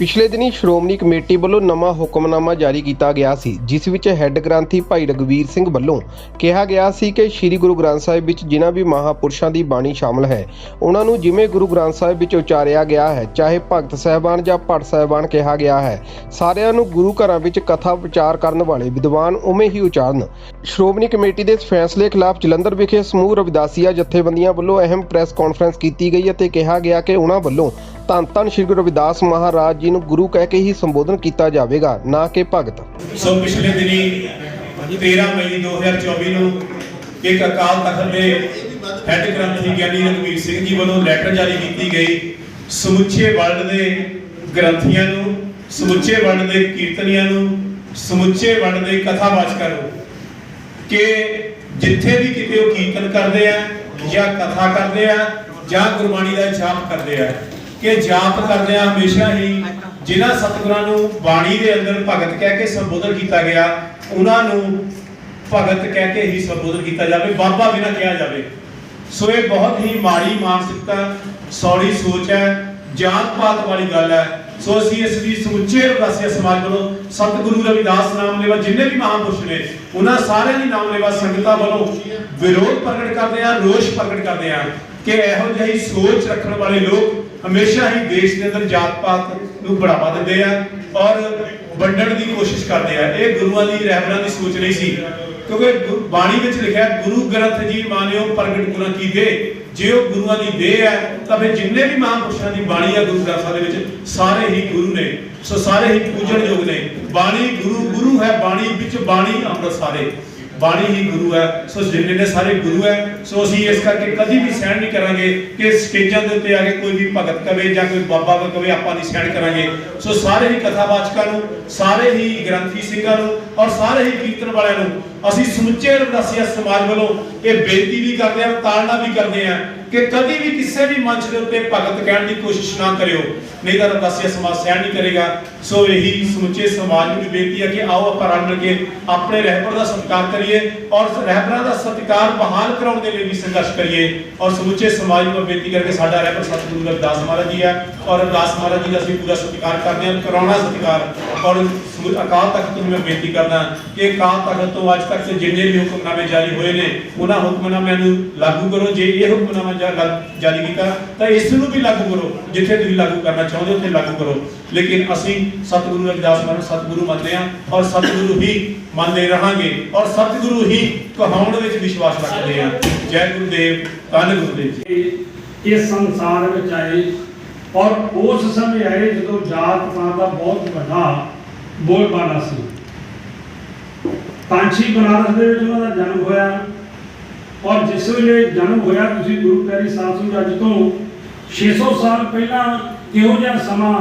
ਪਿਛਲੇ ਦਿਨੀ ਸ਼੍ਰੋਮਣੀ ਕਮੇਟੀ ਵੱਲੋਂ ਨਵਾਂ ਹੁਕਮਨਾਮਾ ਜਾਰੀ ਕੀਤਾ ਗਿਆ ਸੀ, ਜਿਸ ਵਿੱਚ ਹੈੱਡ ਗ੍ਰੰਥੀ ਭਾਈ ਰਗਵੀਰ ਸਿੰਘ ਵੱਲੋਂ ਕਿਹਾ ਗਿਆ ਸੀ ਕਿ ਸ੍ਰੀ ਗੁਰੂ ਗ੍ਰੰਥ ਸਾਹਿਬ ਵਿੱਚ ਜਿਨ੍ਹਾਂ ਵੀ ਮਹਾਪੁਰਸ਼ਾਂ ਦੀ ਬਾਣੀ ਸ਼ਾਮਲ ਹੈ, ਉਹਨਾਂ ਨੂੰ ਜਿਵੇਂ ਗੁਰੂ ਗ੍ਰੰਥ ਸਾਹਿਬ ਵਿੱਚ ਉਚਾਰਿਆ ਗਿਆ ਹੈ, ਚਾਹੇ ਭਗਤ ਸਹਿਬਾਨ ਜਾਂ ਭੱਟ ਸਹਿਬਾਨ ਕਿਹਾ ਗਿਆ ਹੈ, ਸਾਰਿਆਂ ਨੂੰ ਗੁਰੂ ਘਰਾਂ ਵਿੱਚ ਕਥਾ ਵਿਚਾਰ ਕਰਨ ਵਾਲੇ ਵਿਦਵਾਨ ਉਵੇਂ ਹੀ ਉਚਾਰਨ। ਸ਼੍ਰੋਮਣੀ ਕਮੇਟੀ ਦੇ ਇਸ ਫੈਸਲੇ ਖਿਲਾਫ ਜਲੰਧਰ ਵਿਖੇ ਸਮੂਹ ਰਵਿਦਾਸੀਆ ਜਥੇਬੰਦੀਆਂ ਵੱਲੋਂ ਅਹਿਮ ਪ੍ਰੈਸ ਕਾਨਫਰੰਸ ਕੀਤੀ ਗਈ ਅਤੇ ਕਿਹਾ ਗਿਆ ਕਿ ਉਹਨਾਂ ਵੱਲੋਂ ਧੰਨ ਧੰਨ ਸ੍ਰੀ ਗੁਰੂ ਰਵਿਦਾਸ ਮਹਾਰਾਜ ਜੀ ਨੂੰ ਗੁਰੂ ਕਹਿ ਕੇ ਹੀ ਸੰਬੋਧਨ ਕੀਤਾ ਜਾਵੇਗਾ, ਨਾ ਕਿ ਭਗਤ। ਸੋ ਪਿਛਲੇ ਦਿਨੀ 13 ਮਈ 2024 ਨੂੰ ਇੱਕ ਅਕਾਲ ਤਖਤ ਦੇ ਹੈੱਡ ਗ੍ਰੰਥੀ ਗਿਆਨੀ ਰਘਵੀਰ ਸਿੰਘ ਜੀ ਵੱਲੋਂ ਲੈਟਰ ਜਾਰੀ ਕੀਤੀ ਗਈ। ਸਮੁੱਚੇ ਵਰਲਡ ਦੇ ਗ੍ਰੰਥੀਆਂ ਨੂੰ, ਸਮੁੱਚੇ ਵਰਲਡ ਦੇ ਕੀਰਤਨੀਆਂ ਨੂੰ, ਸਮੁੱਚੇ ਵਰਲਡ ਦੇ ਕਥਾਵਾਚਕਾਂ ਨੂੰ ਕਿ ਜਿੱਥੇ ਵੀ ਕਿਤੇ ਉਹ ਕੀਰਤਨ ਕਰਦੇ ਆ ਜਾਂ ਕਥਾ ਕਰਦੇ ਆ ਜਾਂ ਗੁਰਬਾਣੀ ਦਾ ਜਾਪ ਕਰਦੇ ਆ, ਕਿ ਜਾਪ ਕਰਦੇ ਆ, ਹਮੇਸ਼ਾ ਹੀ ਜਿਨ੍ਹਾਂ ਸਤਿਗੁਰਾਂ ਨੂੰ ਬਾਣੀ ਦੇ ਅੰਦਰ ਭਗਤ ਕਹਿ ਕੇ ਸੰਬੋਧਨ ਕੀਤਾ ਗਿਆ, ਉਹਨਾਂ ਨੂੰ ਭਗਤ ਕਹਿ ਕੇ ਹੀ ਸੰਬੋਧਨ ਕੀਤਾ ਜਾਵੇ, ਬਾਬਾ ਵੀ ਨਾ ਕਿਹਾ ਜਾਵੇ। ਸੋ ਇਹ ਬਹੁਤ ਹੀ ਮਾੜੀ ਮਾਨਸਿਕਤਾ ਸੌੜੀ ਸੋਚ ਹੈ, ਜਾਤ ਪਾਤ ਵਾਲੀ ਗੱਲ ਹੈ। ਸੋ ਅਸੀਂ ਇਸ ਦੀ ਸਮੁੱਚੇ ਰਵਾਸੀਆ ਸਮਾਜ ਵੱਲੋਂ ਸਤਿਗੁਰੂ ਰਵਿਦਾਸ ਨਾਮ ਲੈਵਾ ਜਿੰਨੇ ਵੀ ਮਹਾਂਪੁਰਸ਼ ਨੇ, ਉਹਨਾਂ ਸਾਰਿਆਂ ਦੀ ਨਾਮ ਲੈਵਾ ਸੰਗਤਾਂ ਵੱਲੋਂ ਵਿਰੋਧ ਪ੍ਰਗਟ ਕਰਦੇ ਆ ਰੋਸ਼ ਪ੍ਰਗਟ ਕਰਦੇ ਆ ਕਿ ਇਹੋ ਜਿਹੀ ਸੋਚ ਰੱਖਣ ਵਾਲੇ ਲੋਕ ਹਮੇਸ਼ਾ ਹੀ ਦੇਸ਼ ਦੇ ਅੰਦਰ ਜਾਤ ਪਾਤ ਨੂੰ ਬੜਾਵਾ ਦਿੰਦੇ ਆ ਔਰ ਵੰਡਣ ਦੀ ਕੋਸ਼ਿਸ਼ ਕਰਦੇ ਆ। ਇਹ ਗੁਰੂਆਂ ਦੀ ਰਹਿਬਰਾਂ ਦੀ ਸੋਚ ਨਹੀਂ ਸੀ। ਕਿਉਂਕਿ ਬਾਣੀ ਵਿੱਚ ਲਿਖਿਆ, ਗੁਰੂ ਗ੍ਰੰਥ ਜੀ ਮਾਨਿਓ ਪ੍ਰਗਟ ਗੁਰਾਂ ਕੀ ਦੇ ਜੇ ਉਹ ਗੁਰੂਆਂ ਦੀ ਦੇਹ ਹੈ, ਤਾਂ ਫਿਰ ਜਿੰਨੇ ਵੀ ਮਹਾਂਪੁਰਸ਼ਾਂ ਦੀ ਬਾਣੀ ਹੈ ਗੁਰੂ ਗ੍ਰੰਥ ਸਾਹਿਬ ਦੇ ਵਿੱਚ, ਸਾਰੇ ਹੀ ਗੁਰੂ ਨੇ। ਸੋ ਸਾਰੇ ਹੀ ਪੂਜਣਯੋਗ ਨੇ। ਬਾਣੀ ਗੁਰੂ ਗੁਰੂ ਹੈ ਬਾਣੀ ਵਿੱਚ, ਬਾਣੀ ਅੰਮ੍ਰਿਤ ਸਾਰੇ। ਬਾਣੀ ਹੀ ਗੁਰੂ ਹੈ, ਸੋ ਜਿੰਨੇ ਨੇ ਸਾਰੇ ਗੁਰੂ ਹੈ, ਸੋ ਅਸੀਂ ਇਸ ਕਰਕੇ ਕਦੀ ਵੀ ਸਹਿਣ ਨਹੀਂ ਕਰਾਂਗੇ ਕਿ ਸਟੇਜਾਂ ਦੇ ਉੱਤੇ ਆ ਕੇ ਕੋਈ ਵੀ ਭਗਤ ਕਵੇ ਜਾਂ ਕੋਈ ਬਾਬਾ ਕਵੇ, ਆਪਾਂ ਨਹੀਂ ਸਹਿਣ ਕਰਾਂਗੇ। ਸੋ ਸਾਰੇ ਹੀ ਕਥਾਵਾਚਕਾਂ ਨੂੰ, ਸਾਰੇ ਹੀ ਗ੍ਰੰਥੀ ਸਿੰਘਾਂ ਨੂੰ ਔਰ ਸਾਰੇ ਹੀ ਕੀਰਤਨ ਵਾਲਿਆਂ ਨੂੰ ਅਸੀਂ ਸਮੁੱਚੇ ਰਵਦਾਸੀਆ ਸਮਾਜ ਵੱਲੋਂ ਇਹ ਬੇਨਤੀ ਵੀ ਕਰਦੇ ਹਾਂ ਤਾੜਨਾ ਵੀ ਕਰਦੇ ਹਾਂ ਕਿ ਕਦੀ ਵੀ ਕਿਸੇ ਵੀ ਮੰਚ ਦੇ ਉੱਤੇ ਭਗਤ ਕਹਿਣ ਦੀ ਕੋਸ਼ਿਸ਼ ਨਾ ਕਰਿਓ। ਨਹੀਂ ਤਾਂ ਰਵਦਾਸੀਆ ਸਮਾਜ ਸਹਿਣ ਨਹੀਂ ਕਰੇਗਾ। ਸੋ ਇਹੀ ਸਮੁੱਚੇ ਸਮਾਜ ਨੂੰ ਵੀ ਬੇਨਤੀ ਹੈ ਕਿ ਆਓ ਆਪਾਂ ਰਲ ਮਿਲ ਕੇ ਆਪਣੇ ਰਹਿਬਰ ਦਾ ਸਤਿਕਾਰ ਕਰੀਏ ਔਰ ਰਹਿਬਰਾਂ ਦਾ ਸਤਿਕਾਰ ਬਹਾਲ ਕਰਾਉਣ ਦੇ ਲਈ ਵੀ ਸੰਘਰਸ਼ ਕਰੀਏ। ਔਰ ਸਮੁੱਚੇ ਸਮਾਜ ਨੂੰ ਬੇਨਤੀ ਕਰਕੇ ਸਾਡਾ ਰਹਿਬਰ ਸਤਿਗੁਰੂ ਰਵਿਦਾਸ ਮਹਾਰਾਜ ਜੀ ਹੈ ਔਰ ਰਵਿਦਾਸ ਮਹਾਰਾਜ ਜੀ ਦਾ ਅਸੀਂ ਪੂਰਾ ਸਤਿਕਾਰ ਕਰਦੇ ਹਾਂ, ਕਰਾਉਣਾ ਸਤਿਕਾਰ, ਔਰ ਸਮੁ- ਅਕਾਲ ਤਖਤ ਨੂੰ ਮੈਂ ਬੇਨਤੀ ਕਰਦਾ ਕਿ ਅਕਾਲ ਤਖਤ ਤੋਂ ਅੱਜ ਤੱਕ ਜਿੰਨੇ ਵੀ ਹੁਕਮਨਾਮੇ ਜਾਰੀ ਹੋਏ ਨੇ, ਉਹਨਾਂ ਹੁਕਮਨਾਮਿਆਂ ਨੂੰ ਲਾਗੂ ਕਰੋ। ਜੇ ਇਹ ਹੁਕਮਨਾਮਾ ਜਾਰੀ ਕੀਤਾ, ਤਾਂ ਇਸ ਨੂੰ ਵੀ ਲਾਗੂ ਕਰੋ। ਜਿੱਥੇ ਤੁਸੀਂ ਲਾਗੂ ਕਰਨਾ ਚਾਹੁੰਦੇ ਹੋ, ਉੱਥੇ ਲਾਗੂ ਕਰੋ। ਲੇਕਿਨ ਅਸੀਂ ਸਤਿਗੁਰੂ ਰਵਿਦਾਸ ਮਹਾਰਾਜ ਸਤਿਗੁਰੂ ਮੰਨਦੇ ਹਾਂ ਔਰ ਸਤਿਗੁਰੂ ਹੀ ਮੰਨਦੇ ਰਹਾਂਗੇ ਔਰ ਸਤਿਗੁਰੂ ਹੀ ਕਹਾਉਣ ਵਿੱਚ ਵਿਸ਼ਵਾਸ ਰੱਖਦੇ ਹਾਂ। ਜੈ ਗੁਰਦੇਵ, ਧੰਨ ਗੁਰਦੇਵ ਜੀ। ਇਸ ਸੰਸਾਰ ਵਿੱਚ ਆਏ ਔਰ ਉਸ ਸਮੇਂ ਆਏ ਜਦੋਂ ਜਾਤ ਪਾਤ ਦਾ ਬਹੁਤ ਵੱਡਾ ਬੋਲਬਾਲਾ ਸੀ। ਕਾਂਚੀ ਬਨਾਰਸ ਦੇ ਵਿੱਚ ਉਹਨਾਂ ਦਾ ਜਨਮ ਹੋਇਆ। ਔਰ ਜਿਸ ਵੇਲੇ ਜਨਮ ਹੋਇਆ, ਤੁਸੀਂ ਗੁਰੂ ਪਿਆਰੀ ਸਾਹਿਬ ਸਿੰਘ ਅੱਜ ਤੋਂ 600 ਸਾਲ ਪਹਿਲਾਂ ਕਿਹੋ ਜਿਹਾ ਸਮਾਂ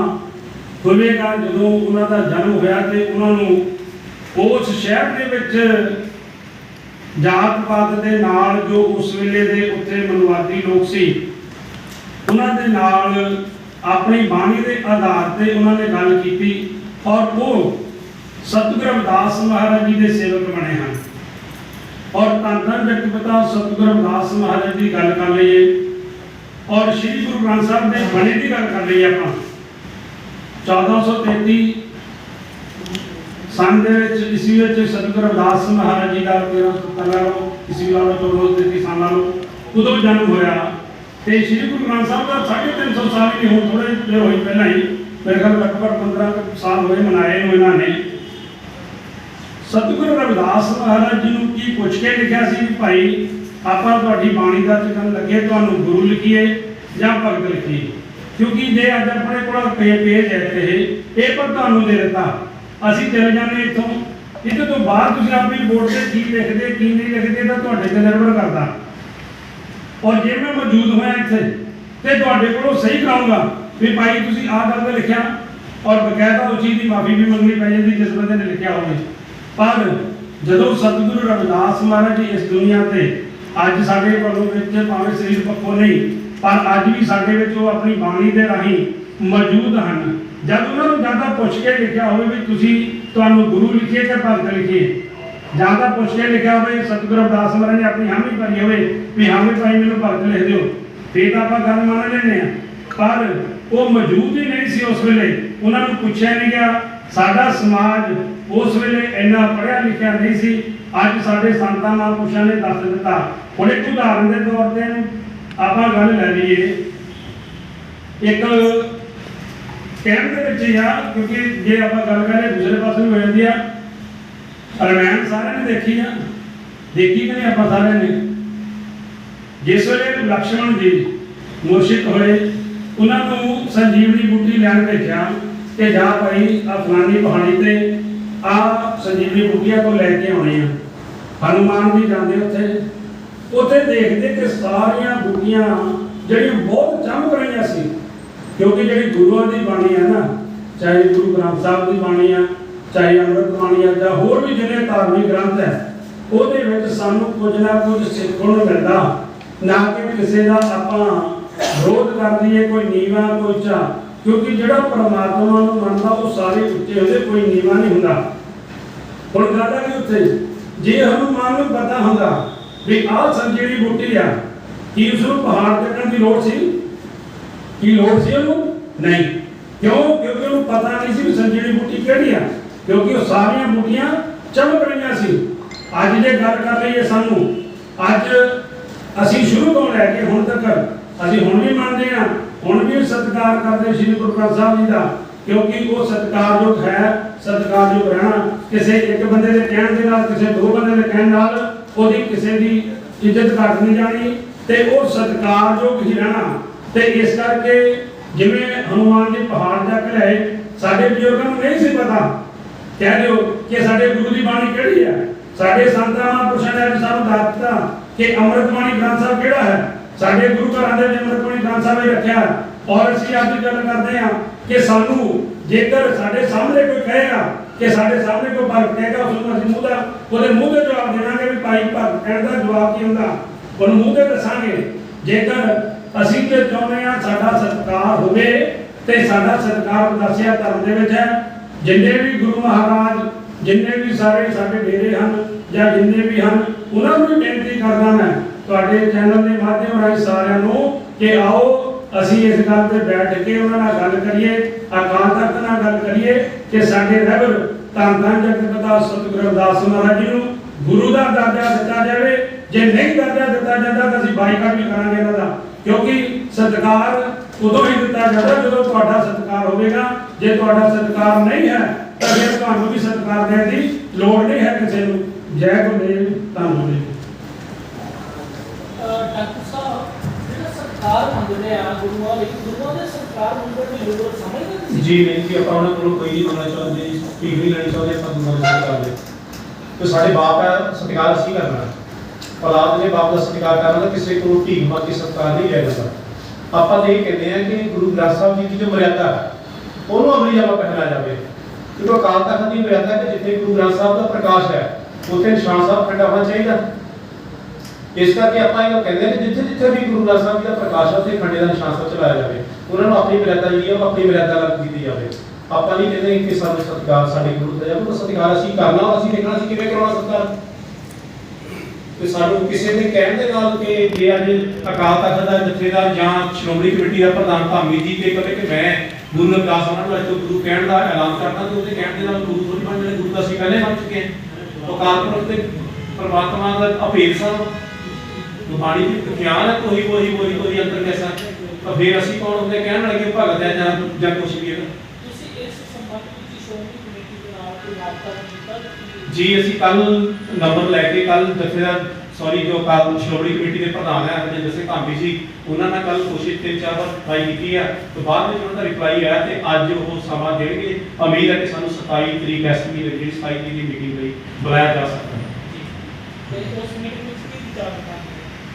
ਹੋਵੇਗਾ ਜਦੋਂ ਉਹਨਾਂ ਦਾ ਜਨਮ ਹੋਇਆ ਤੇ ਉਹਨਾਂ ਨੂੰ ਉਸ ਸ਼ਹਿਰ ਦੇ ਵਿੱਚ ਜਾਤ ਪਾਤ ਦੇ ਨਾਲ ਜੋ ਉਸ ਵੇਲੇ ਦੇ ਉੱਥੇ ਮਨਵਾਦੀ ਲੋਕ ਸੀ, ਉਹਨਾਂ ਦੇ ਨਾਲ ਆਪਣੀ ਬਾਣੀ ਦੇ ਆਧਾਰ ਤੇ ਉਹਨਾਂ ਨੇ ਗੱਲ ਕੀਤੀ। ਔਰ ਉਹ ਸਤਿਗੁਰੂ ਰਵਿਦਾਸ ਮਹਾਰਾਜ ਜੀ ਦੇ ਸੇਵਕ ਬਣੇ ਹਨ। ਔਰ ਧੰਨ ਧੰਨ ਜਗਤਪਤਾ ਸਤਿਗੁਰੂ ਰਵਿਦਾਸ ਮਹਾਰਾਜ ਦੀ ਗੱਲ ਕਰ ਲਈਏ, ਔਰ ਸ੍ਰੀ ਗੁਰੂ ਗ੍ਰੰਥ ਸਾਹਿਬ ਦੇ ਬਣੇ ਦੀ ਗੱਲ ਕਰ ਲਈਏ ਆਪਾਂ। 1433 ਸੰਨ ਦੇ ਵਿੱਚ ਇਸਵੀਂ ਵਿੱਚ ਸਤਿਗੁਰੂ ਰਵਿਦਾਸ ਮਹਾਰਾਜ ਜੀ ਦਾ 1377 ਲਾ ਲਓ ਇਸਵੀਂ ਲਾ ਲਓ 1433 ਸੰਨ ਲਾ ਲਓ, ਉਦੋਂ ਜਨਮ ਹੋਇਆ। ਤੇ ਸ੍ਰੀ ਗੁਰੂ ਗ੍ਰੰਥ ਸਾਹਿਬ ਦਾ 350 ਸਾਲ ਹੀ ਹੁਣ ਥੋੜੇ ਦੇਰ ਹੋਈ ਪਹਿਲਾਂ ਹੀ। ਮੇਰੇ ਖਿਆਲ ਲਗਭਗ 15 ਸਾਲ ਹੋਏ ਮਨਾਏ ਨੂੰ ਇਹਨਾਂ ਨੇ। ਸਤਿਗੁਰੂ ਰਵਿਦਾਸ ਮਹਾਰਾਜ ਜੀ ਨੂੰ ਕੀ ਪੁੱਛ ਕੇ ਲਿਖਿਆ ਸੀ ਭਾਈ, ਆਪਾਂ ਤੁਹਾਡੀ ਬਾਣੀ ਦਾ ਚਿਕਨ ਲੱਗੇ, ਤੁਹਾਨੂੰ ਗੁਰੂ ਲਿਖੀਏ ਜਾਂ ਭਗਤ ਲਿਖੀਏ? ਕਿਉਂਕਿ ਜੇ ਅੱਜ ਆਪਣੇ ਕੋਲ ਪੇਜ ਹੈ ਤੇ ਇਹ ਪਰ ਤੁਹਾਨੂੰ ਦੇ ਦਿੱਤਾ। ਅਸੀਂ ਚਲੇ ਜਾਂਦੇ ਇੱਥੋਂ। ਇਹਦੇ ਤੋਂ ਬਾਅਦ ਤੁਸੀਂ ਆਪਣੀ ਬੋਰਡ ਤੇ ਕੀ ਲਿਖਦੇ, ਕੀ ਨਹੀਂ ਲਿਖਦੇ ਤਾਂ ਤੁਹਾਡੇ ਤੇ ਨਿਰਭਰ ਕਰਦਾ। ਔਰ ਜੇ ਮੈਂ ਮੌਜੂਦ ਹੋਇਆ ਇੱਥੇ, ਤੇ ਤੁਹਾਡੇ ਕੋਲੋਂ ਸਹੀ ਕਰਾਉਂਗਾ ਵੀ ਭਾਈ ਤੁਸੀਂ ਆਹ ਗੱਲ ਤੇ ਲਿਖਿਆ ਔਰ ਬਕਾਇਦਾ ਉਸ ਚੀਜ਼ ਦੀ ਮਾਫੀ ਵੀ ਮੰਗਣੀ ਪੈ ਜਾਂਦੀ ਜਿਸ ਬੰਦੇ ਨੇ ਲਿਖਿਆ ਹੋਵੇ। ਪਰ ਜਦੋਂ ਸਤਿਗੁਰੂ ਰਵਿਦਾਸ ਮਹਾਰਾਜ ਜੀ ਇਸ ਦੁਨੀਆ ਤੇ ਅੱਜ ਸਾਡੇ ਵੱਲੋਂ ਵਿੱਚ ਭਾਵੇਂ ਸਰੀਰ ਪੱਖੋਂ ਨਹੀਂ, ਪਰ ਅੱਜ ਵੀ ਸਾਡੇ ਵਿੱਚ ਉਹ ਆਪਣੀ ਬਾਣੀ ਦੇ ਰਾਹੀਂ ਮੌਜੂਦ ਹਨ। ਜਦ ਉਹਨਾਂ ਨੂੰ ਜ਼ਿਆਦਾ ਪੁੱਛ ਕੇ ਲਿਖਿਆ ਹੋਵੇ ਵੀ ਤੁਸੀਂ ਤੁਹਾਨੂੰ ਗੁਰੂ ਲਿਖੀਏ ਜਾਂ ਭਗਤ ਲਿਖੀਏ, ਜ਼ਿਆਦਾ ਪੁੱਛ ਕੇ ਲਿਖਿਆ ਹੋਵੇ, ਸਤਿਗੁਰੂ ਰਵਿਦਾਸ ਮਹਾਰਾਜ ਨੇ ਆਪਣੀ ਹਾਮੀ ਭਰੀ ਹੋਵੇ ਵੀ ਹਾਮੀ ਭਾਈ ਮੈਨੂੰ ਭਗਤ ਲਿਖ ਦਿਓ। ਫੇਰ ਤਾਂ ਆਪਾਂ ਗੱਲ ਮੰਨ ਲੈਂਦੇ ਆ ਪਰ ਉਹ ਮੌਜੂਦ ਹੀ ਨਹੀਂ ਸੀ ਉਸ ਵੇਲੇ। ਉਹਨਾਂ ਨੂੰ ਪੁੱਛਿਆ ਨਹੀਂ ਗਿਆ। ਸਾਡਾ ਸਮਾਜ ਉਸ ਵੇਲੇ ਇੰਨਾ ਪੜਿਆ ਲਿਖਿਆ ਨਹੀਂ ਸੀ। ਅੱਜ ਸਾਡੇ ਸੰਤਾਂ ਮਹਾਂਪੁਰਸ਼ਾਂ ਨੇ ਦੱਸ ਦਿੱਤਾ। ਹੁਣ ਇੱਕ ਉਦਾਹਰਨ ਦੇ ਤੌਰ ਤੇ ਆਪਾਂ ਗੱਲ ਲੈ ਲਈਏ। ਇੱਕ ਕਹਿਣ ਦੇ ਵਿੱਚ ਹੀ ਆ, ਕਿਉਂਕਿ ਜੇ ਆਪਾਂ ਗੱਲ ਕਰੀਏ, ਦੂਸਰੇ ਪਾਸੇ ਨੂੰ ਹੋ ਜਾਂਦੀ ਆ। ਰਮਾਇਣ ਸਾਰਿਆਂ ਨੇ ਦੇਖੀ ਆ। ਦੇਖੀ ਕਿ ਨਹੀਂ ਆਪਾਂ ਸਾਰਿਆਂ ਨੇ। ਜਿਸ ਵੇਲੇ ਲਕਸ਼ਮਣ ਜੀ ਮੂਰਛਿਤ ਹੋਏ ਉਹਨਾਂ ਨੂੰ ਸੰਜੀਵਨੀ ਬੂਟੀ ਲੈਣ ਭੇਜਿਆ ਕਿ ਜਾ ਭਾਈ ਆ ਫਲਾਨੀ ਪਹਾੜੀ ਤੇ ਆ ਸੰਜੀਵਨੀ ਬੂਟੀਆਂ ਤੋਂ ਲੈ ਕੇ ਆਉਣੇ ਆ। ਹਨੂਮਾਨ ਜੀ ਜਾਂਦੇ ਉੱਥੇ। ਉੱਥੇ ਦੇਖਦੇ ਕਿ ਸਾਰੀਆਂ ਬੂਟੀਆਂ ਜਿਹੜੀਆਂ ਬਹੁਤ ਚਮਕ ਰਹੀਆਂ ਸੀ, ਕਿਉਂਕਿ ਜਿਹੜੀ ਗੁਰੂਆਂ ਦੀ ਬਾਣੀ ਆ ਨਾ, ਚਾਹੇ ਗੁਰੂ ਗ੍ਰੰਥ ਸਾਹਿਬ ਦੀ ਬਾਣੀ ਆ, ਚਾਹੇ ਅੰਮ੍ਰਿਤ ਬਾਣੀ ਆ ਜਾਂ ਹੋਰ ਵੀ ਜਿਹੜੇ ਧਾਰਮਿਕ ਗ੍ਰੰਥ ਹੈ ਉਹਦੇ ਵਿੱਚ ਸਾਨੂੰ ਕੁਝ ਨਾ ਕੁਝ ਸਿੱਖਣ ਨੂੰ ਮਿਲਦਾ। ਨਾ ਕਿ ਕਿਸੇ ਦਾ ਆਪਾਂ ਵਿਰੋਧ ਕਰ ਦਈਏ ਕੋਈ ਨੀਵਾ, ਕੋਈ ਉੱਚਾ। ਕਿਉਂਕਿ ਜਿਹੜਾ ਪਰਮਾਤਮਾ ਨੂੰ ਮੰਨਦਾ, ਉਹ ਸਾਰੇ ਉੱਚੇ ਹੁੰਦੇ, ਕੋਈ ਨੀਵਾ ਨਹੀਂ ਹੁੰਦਾ। ਹੁਣ ਗੱਲ ਆ ਕਿ ਉੱਥੇ। ਜੇ ਹਨੂਮਾਨ ਨੂੰ ਪਤਾ ਹੁੰਦਾ ਵੀ ਆਹ ਸੰਜੀਵੀ ਬੂਟੀ ਆ, ਕੀ ਉਸ ਨੂੰ ਪਹਾੜ ਕੱਟਣ ਦੀ ਲੋੜ ਸੀ? ਕੀ ਲੋੜ ਸੀ ਉਹਨੂੰ? ਨਹੀਂ। ਕਿਉਂ? ਕਿਉਂਕਿ ਉਹਨੂੰ ਪਤਾ ਨਹੀਂ ਸੀ ਵੀ ਸੰਜੀਵੀ ਬੂਟੀ ਕਿਹੜੀ ਆ। ਕਿਉਂਕਿ ਉਹ ਸਾਰੀਆਂ ਬੂਟੀਆਂ ਚਮਕ ਰਹੀਆਂ ਸੀ। ਅੱਜ ਜੇ ਗੱਲ ਕਰ ਲਈਏ ਸਾਨੂੰ, ਅੱਜ ਅਸੀਂ ਸ਼ੁਰੂ ਤੋਂ ਲੈ ਕੇ ਹੁਣ ਤੱਕ ਅਸੀਂ ਹੁਣ ਵੀ ਮੰਨਦੇ ਹਾਂ, ਹੁਣ ਵੀ ਸਤਿਕਾਰ ਕਰਦੇ ਸ੍ਰੀ ਗੁਰੂ ਗ੍ਰੰਥ ਸਾਹਿਬ ਜੀ ਦਾ, ਕਿਉਂਕਿ ਉਹ ਸਤਿਕਾਰਯੋਗ ਹੈ, ਸਤਿਕਾਰਯੋਗ ਰਹਿਣਾ, ਕਿਸੇ ਇੱਕ ਬੰਦੇ ਦੇ ਕਹਿਣ ਦੇ ਨਾਲ, ਕਿਸੇ ਦੋ ਬੰਦੇ ਦੇ ਕਹਿਣ ਨਾਲ, ਉਹਦੀ ਕਿਸੇ ਦੀ ਇੱਜ਼ਤ ਘੱਟ ਨਹੀਂ ਜਾਣੀ, ਤੇ ਉਹ ਸਤਿਕਾਰਯੋਗ ਹੀ ਰਹਿਣਾ। ਤੇ ਇਸ ਕਰਕੇ ਜਿਵੇਂ ਹਨੂਮਾਨ ਜੀ ਪਹਾੜ ਚੱਕ ਲਏ, ਸਾਡੇ ਬਜ਼ੁਰਗਾਂ ਨੂੰ ਨਹੀਂ ਸੀ ਪਤਾ। ਕਹਿ ਦਿਓ ਕਿ ਸਾਡੇ ਗੁਰੂ ਦੀ ਬਾਣੀ ਕਿਹੜੀ ਹੈ? ਸਾਡੇ ਸੰਤਾਂ ਮਹਾਂਪੁਰਸ਼ਾਂ ਨੇ ਸਾਨੂੰ ਦੱਸ ਦਿੱਤਾ ਕਿ ਅੰਮ੍ਰਿਤ ਬਾਣੀ ਗ੍ਰੰਥ ਸਾਹਿਬ ਕਿਹੜਾ ਹੈ? ਸਾਡੇ ਗੁਰੂ ਘਰਾਂ ਦੇ ਵਿੱਚ ਅੰਮ੍ਰਿਤ ਬਾਣੀ ਸਾਹਿਬ ਹੀ ਰੱਖਿਆ। ਔਰ ਅਸੀਂ ਅੱਜ ਗੱਲ ਕਰਦੇ ਹਾਂ ਕਿ ਸਾਨੂੰ ਜੇਕਰ ਸਾਡੇ ਸਾਹਮਣੇ ਕੋਈ ਕਹੇਗਾ ਕਿ ਸਾਡੇ ਸਾਹਮਣੇ ਕੋਈ ਭਗਤ ਕਹੇਗਾ, ਉਸ ਨੂੰ ਅਸੀਂ ਮੂੰਹ ਦਾ ਉਹਦੇ ਮੂੰਹ ਤੇ ਜਵਾਬ ਦੇਵਾਂਗੇ ਵੀ ਭਾਈ ਭਗਤ ਕਹਿਣ ਦਾ ਜਵਾਬ ਕੀ ਹੁੰਦਾ? ਉਹਨੂੰ ਮੂੰਹ ਤੇ ਦੱਸਾਂਗੇ। ਜੇਕਰ ਅਸੀਂ ਤੇ ਚਾਹੁੰਦੇ ਹਾਂ ਸਾਡਾ ਸਤਿਕਾਰ ਹੋਵੇ ਤੇ ਸਾਡਾ ਸਤਿਕਾਰ ਦੱਸਿਆ ਧਰਮ ਦੇ ਵਿੱਚ ਹੈ। ਜਿੰਨੇ ਵੀ ਗੁਰੂ ਮਹਾਰਾਜ, ਜਿੰਨੇ ਵੀ ਸਾਰੇ ਸਾਡੇ ਡੇਰੇ ਹਨ ਜਾਂ ਜਿੰਨੇ ਵੀ ਹਨ, ਉਹਨਾਂ ਨੂੰ ਵੀ ਬੇਨਤੀ ਕਰਦਾ ਮੈਂ ਤੁਹਾਡੇ ਚੈਨਲ ਦੇ ਮਾਧਿਅਮ ਰਾਹੀਂ ਸਾਰਿਆਂ ਨੂੰ ਕਿ ਆਓ, ਅਸੀਂ ਇਸ ਗੱਲ ਤੇ ਬੈਠ ਕੇ ਉਹਨਾਂ ਨਾਲ ਗੱਲ ਕਰੀਏ, ਅਕਾਲ ਤਖਤ ਨਾਲ ਗੱਲ ਕਰੀਏ ਕਿ ਸਾਡੇ ਰਹਿਬਰ ਧੰਨ ਧੰਨ ਜਗਤ ਸਤਿਗੁਰੂ ਰਵਿਦਾਸ ਮਹਾਰਾਜ ਜੀ ਨੂੰ ਗੁਰੂ ਦਾ ਦਰਜਾ ਦਿੱਤਾ ਜਾਵੇ। ਜੇ ਨਹੀਂ ਦਰਜਾ ਦਿੱਤਾ ਜਾਂਦਾ ਤਾਂ ਅਸੀਂ ਬਾਈਕਾਟ ਵੀ ਕਰਾਂਗੇ ਇਹਨਾਂ ਦਾ। ਕਿਉਂਕਿ ਸਤਿਕਾਰ ਉਦੋਂ ਹੀ ਦਿੱਤਾ ਜਾਂਦਾ ਜਦੋਂ ਤੁਹਾਡਾ ਸਤਿਕਾਰ ਹੋਵੇਗਾ। ਜੇ ਤੁਹਾਡਾ ਸਤਿਕਾਰ ਨਹੀਂ ਹੈ, ਤਾਂ ਫਿਰ ਤੁਹਾਨੂੰ ਵੀ ਸਤਿਕਾਰ ਦੇਣ ਦੀ ਲੋੜ ਨਹੀਂ ਹੈ ਕਿਸੇ ਨੂੰ। ਜੈ ਗੁਰਦੇਵ ਧੰਨਵਾਦ ਜੀ ਅਹ ਡਾਕਟਰ ਸਾਹਿਬ ਜਿਹੜਾ ਮੰਗਦੇ ਆ, ਗੁਰੂਆਂ ਲਈ ਗੁਰੂਆਂ ਦੇ ਸਰਕਾਰ ਮੰਗਣ ਦੀ ਲੋੜ ਸਮਝਦੇ ਤੁਸੀਂ ਜੀ, ਨਹੀਂ ਜੀ ਆਪਾਂ ਉਹਨਾਂ ਕੋਲੋਂ ਕੋਈ ਨਹੀਂ ਮੰਗਣਾ ਚਾਹੁੰਦੇ ਜੀ ਲੈਣੀ ਚਾਹੁੰਦੇ, ਆਪਾਂ ਦੁਨੀਆ ਦੇ ਸਤਿਕਾਰ ਦੇ ਤੇ ਸਾਡੇ ਬਾਪ ਹੈ, ਸਤਿਕਾਰ ਅਸੀਂ ਕਰਨਾ। ਔਲਾਦ ਨੇ ਬਾਪ ਦਾ ਸਤਿਕਾਰ ਕਰਨਾ ਤਾਂ ਕਿਸੇ ਕੋਲੋਂ ਭੀਖ ਮੰਗ ਕੇ ਸਤਿਕਾਰ ਨਹੀਂ ਲਿਆ ਜਾਂਦਾ। ਆਪਾਂ ਤਾਂ ਇਹ ਕਹਿੰਦੇ ਆ ਕਿ ਗੁਰੂ ਗ੍ਰੰਥ ਸਾਹਿਬ ਜੀ ਦੀ ਜੋ ਮਰਿਆਦਾ ਉਹਨੂੰ ਅਮਲੀ ਜਾਮਾ ਪਹਿਨਾਇਆ ਜਾਵੇ। ਕਿਉਂਕਿ ਅਕਾਲ ਤਖਤ ਦੀ ਮਰਿਆਦਾ ਕਿ ਜਿੱਥੇ ਗੁਰੂ ਗ੍ਰੰਥ ਸਾਹਿਬ ਦਾ ਪ੍ਰਕਾਸ਼ ਹੈ, ਉੱਥੇ ਨਿਸ਼ਾਨ ਸਾਹਿਬ ਖੰਡਾ ਹੋਣਾ ਚਾਹੀਦਾ। ਇਸ ਕਰਕੇ ਆਪਾਂ ਇਹ ਕਹਿੰਦੇ ਹਾਂ ਕਿ ਜਿੱਥੇ ਜਿੱਥੇ ਵੀ ਗੁਰੂ ਗ੍ਰੰਥ ਸਾਹਿਬ ਜੀ ਦਾ ਪ੍ਰਕਾਸ਼ ਹੈ ਉੱਥੇ ਖੰਡੇ ਦਾ ਨਿਸ਼ਾਨ ਸਾਹਿਬ ਚਲਾਇਆ ਜਾਵੇ। ਉਹਨਾਂ ਨੂੰ ਆਪਣੀ ਮਰਿਆਦਾ ਜਿਹੜੀ ਹੈ ਉਹ ਆਪਣੀ ਮਰਿਆਦਾ ਲੱਗ ਕੀਤੀ ਜਾਵੇ। ਆਪਾਂ ਨਹੀਂ ਕਹਿੰਦੇ ਕਿ ਸਾਨੂੰ ਸਤਿਕਾਰ ਸਾਡੇ ਗੁਰੂ ਦਾ ਜਾਵੇ, ਉਹ ਸਤਿਕਾਰ ਅਸੀਂ ਕਰਨਾ ਅਸੀਂ ਦੇਖਣਾ ਸੀ ਕਿਵੇਂ ਕਰਾਉਣਾ ਸਤਿਕਾਰ। ਤੇ ਸਾਨੂੰ ਕਿਸੇ ਦੇ ਕਹਿਣ ਦੇ ਨਾਲ ਕਿ ਜੇ ਅੱਜ ਅਕਾਲ ਤਖਤ ਦਾ ਜਥੇਦਾਰ ਜਾਂ ਸ਼੍ਰੋਮਣੀ ਕਮੇਟੀ ਦਾ ਪ੍ਰਧਾਨ ਧਾਮੀ ਜੀ ਤੇ ਕਹੇ ਕਿ ਮੈਂ ਗੁਰੂ ਰਵਿਦਾਸ ਉਹਨਾਂ ਨੂੰ ਅੱਜ ਤੋਂ ਗੁਰੂ ਕਹਿਣ ਦਾ ਐਲਾਨ ਕਰਦਾ, ਤੇ ਉਹਦੇ ਕਹਿਣ ਦੇ ਨਾਲ ਗੁਰੂ ਥੋੜੀ ਬਣ ਜਾਣੇ, ਗੁਰੂ ਤਾਂ ਅਸੀਂ ਪਹਿਲੇ ਬਣ ਚੁੱਕੇ ਹਾਂ। ਅਕਾਲ ਪੁਰਖ ਤੇ ਪਰਮਾਤਮਾ ਦਾ ਅਭੇਦ ਸਾਨੂੰ। ਗੁਰਬਾਣੀ ਦੀ ਵਿਖਿਆਨ ਹੈ ਕੋਈ ਕੋਈ ਕੋਈ ਕੋਈ ਅੰਤਰ ਕੈਸਾ? ਤਾਂ ਫਿਰ ਅਸੀਂ ਕੌਣ ਹੁੰਦੇ? ਕਹਿਣ ਕਿ ਭਗਤ ਹੈ ਜਾਂ ਜਾਂ ਕੁਛ ਵੀ ਹੈ ਤੁਸੀਂ ਇਸ ਸੰਬੰਧ ਵਿੱਚ ਸ਼੍ਰੋਮਣੀ ਕਮੇਟੀ ਦੇ ਨਾਲ ਕੋਈ ਵਾਰਤਾ ਕੀਤਾ? ਜਾਂ ਅਸੀਂ ਕੱਲ ਨੰਬਰ ਲੈ ਕੇ ਕੱਲ ਜਥੇਦਾਰ ਸੌਰੀ ਜੋ ਕੱਲ ਸ਼੍ਰੋਮਣੀ ਕਮੇਟੀ ਦੇ ਪ੍ਰਧਾਨ ਹੈ ਰਜਿੰਦਰ ਸਿੰਘ ਧਾਮੀ ਜੀ ਉਹਨਾਂ ਨਾਲ ਕੱਲ ਕੋਸ਼ਿਸ਼ ਤਿੰਨ ਚਾਰ ਵਾਰ ਟਰਾਈ ਕੀਤੀ ਹੈ। ਤੇ ਬਾਅਦ ਵਿੱਚ ਉਹਨਾਂ ਦਾ ਰਿਪਲਾਈ ਆਇਆ ਤੇ ਅੱਜ ਉਹ ਸਮਾਂ ਦੇਣਗੇ। ਉਮੀਦ ਹੈ ਕਿ ਸਾਨੂੰ 27 ਤਰੀਕ ਐਸਪੀ ਦੇ ਜਿਹੜੀ 27 ਤਰੀਕ ਦੀ ਮੀਟਿੰਗ ਲਈ ਬੁਲਾਇਆ ਜਾ ਸਕਦਾ ਹੈ ਤੇ ਉਸ ਮੀਟਿੰਗ ਵਿੱਚ ਕੀ ਵਿਚਾਰ ਕਰਨਾ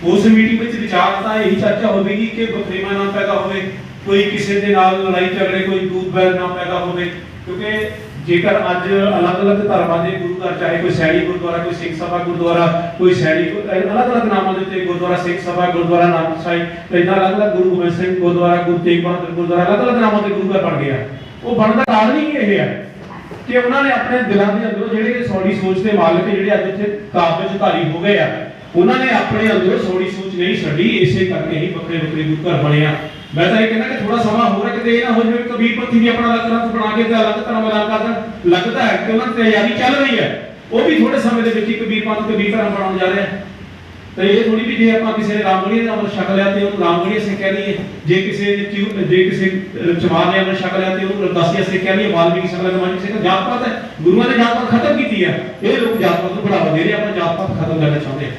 ਉਸ ਮੀਟਿੰਗ ਵਿੱਚ ਵਿਚਾਰ ਤਾਂ ਇਹੀ ਚਰਚਾ ਹੋਵੇਗੀ ਕਿ ਬਖਰੇਵਾ ਨਾ ਪੈਦਾ ਹੋਵੇ, ਕੋਈ ਕਿਸੇ ਦੇ ਨਾਲ ਲੜਾਈ ਝਗੜੇ, ਕੋਈ ਦੂਤ ਬੈਰ ਨਾ ਪੈਦਾ ਹੋਵੇ। ਕਿਉਂਕਿ ਜੇਕਰ ਅੱਜ ਅਲੱਗ-ਅਲੱਗ ਧਰਮਾਂ ਦੇ ਗੁਰੂ ਘਰ, ਚਾਹੇ ਕੋਈ ਸੈਣੀ ਗੁਰਦੁਆਰਾ, ਕੋਈ ਸਿੱਖ ਸਭਾ ਗੁਰਦੁਆਰਾ, ਕੋਈ ਸੈਣੀ ਅਲੱਗ-ਅਲੱਗ ਨਾਮਾਂ ਦੇ ਉੱਤੇ ਗੁਰਦੁਆਰਾ, ਸਿੱਖ ਸਭਾ, ਗੁਰਦੁਆਰਾ ਨਾਨਕ ਸਾਹਿਬ ਇਦਾਂ ਅਲੱਗ-ਅਲੱਗ ਗੁਰੂ ਗੋਬਿੰਦ ਸਿੰਘ ਗੁਰਦੁਆਰਾ, ਗੁਰੂ ਤੇਗ ਬਹਾਦਰ ਗੁਰਦੁਆਰਾ, ਅਲੱਗ-ਅਲੱਗ ਨਾਮਾਂ ਦੇ ਗੁਰੂ ਘਰ ਬਣ ਗਿਆ ਉਹ ਬਣਦਾ ਕਾਰਨ ਹੀ ਇਹ ਹੈ ਕਿ ਉਹਨਾਂ ਨੇ ਆਪਣੇ ਦਿਲਾਂ ਦੇ ਅੰਦਰੋਂ ਜਿਹੜੇ ਸੌੜੀ ਸੋਚ ਦੇ ਮਾਲਕ ਜਿਹੜੇ ਅੱਜ ਉੱਥੇ ਕਾਬ ਧਾਰੀ ਹੋ ਗਏ ਆ ਉਹਨਾਂ ਨੇ ਆਪਣੇ ਅੰਦਰ ਸੌੜੀ ਸੋਚ ਨਹੀਂ ਛੱਡੀ, ਇਸੇ ਕਰਕੇ ਹੀ ਵੱਖਰੇ ਵੱਖਰੇ ਗੁਰੂ ਘਰ ਬਣੇ ਮੈਂ ਤਾਂ ਇਹ ਕਹਿੰਦਾ ਕਿ ਥੋੜਾ ਸਮਾਂ ਹੋਰ ਕਿਤੇ ਇਹ ਨਾ ਹੋ ਜਾਵੇ ਕਬੀਰ ਪੱਥੀ ਵੀ ਆਪਣਾ ਅਲੱਗ ਗ੍ਰੰਥ ਬਣਾ ਕੇ ਤੇ ਅਲੱਗ ਧਰਮ ਐਲਾਨ ਕਰ ਦੇਣ ਲੱਗਦਾ ਹੈ ਕਿ ਉਹਨਾਂ ਦੀ ਤਿਆਰੀ ਚੱਲ ਰਹੀ ਹੈ। ਉਹ ਵੀ ਥੋੜੇ ਸਮੇਂ ਦੇ ਵਿੱਚ ਹੀ ਕਬੀਰ ਪੰਥ ਕਬੀਰ ਧਰਮ ਬਣਾਉਣ ਜਾ ਰਿਹਾ ਤੇ ਇਹ ਥੋੜੀ ਵੀ ਜੇ ਆਪਾਂ ਕਿਸੇ ਰਾਮਗੜੀ ਦਾ ਅਮਰ ਛਕ ਲਿਆ ਤੇ ਉਹਨੂੰ ਰਾਮਗੜੀ ਸਿੱਖਿਆ ਨਹੀਂ ਹੈ ਜੇ ਕਿਸੇ ਜੇ ਕਿਸੇ ਚਮਾਰ ਨੇ ਅਮਰ ਛਕ ਲਿਆ ਤੇ ਉਹਨੂੰ ਰਵਦਾਸੀਆ ਸਿੱਖਿਆ ਨਹੀਂ ਹੈ ਵਾਲਮੀਕੀ ਸਿੱਖ ਲਿਆ ਮਾਨਿਕ ਸਿੱਖ ਜਾਤ ਪਾਤ ਹੈ। ਗੁਰੂਆਂ ਨੇ ਜਾਤ ਪਾਤ ਖਤਮ ਕੀਤੀ ਹੈ। ਇਹ ਲੋਕ ਜਾਤ ਪਾਤ ਨੂੰ ਬੜਾਵਾ ਦੇ ਰਹੇ ਆਪਾਂ ਜਾਤ ਪਾਤ ਖਤਮ ਕਰਨਾ ਚਾਹੁੰਦੇ ਹਾਂ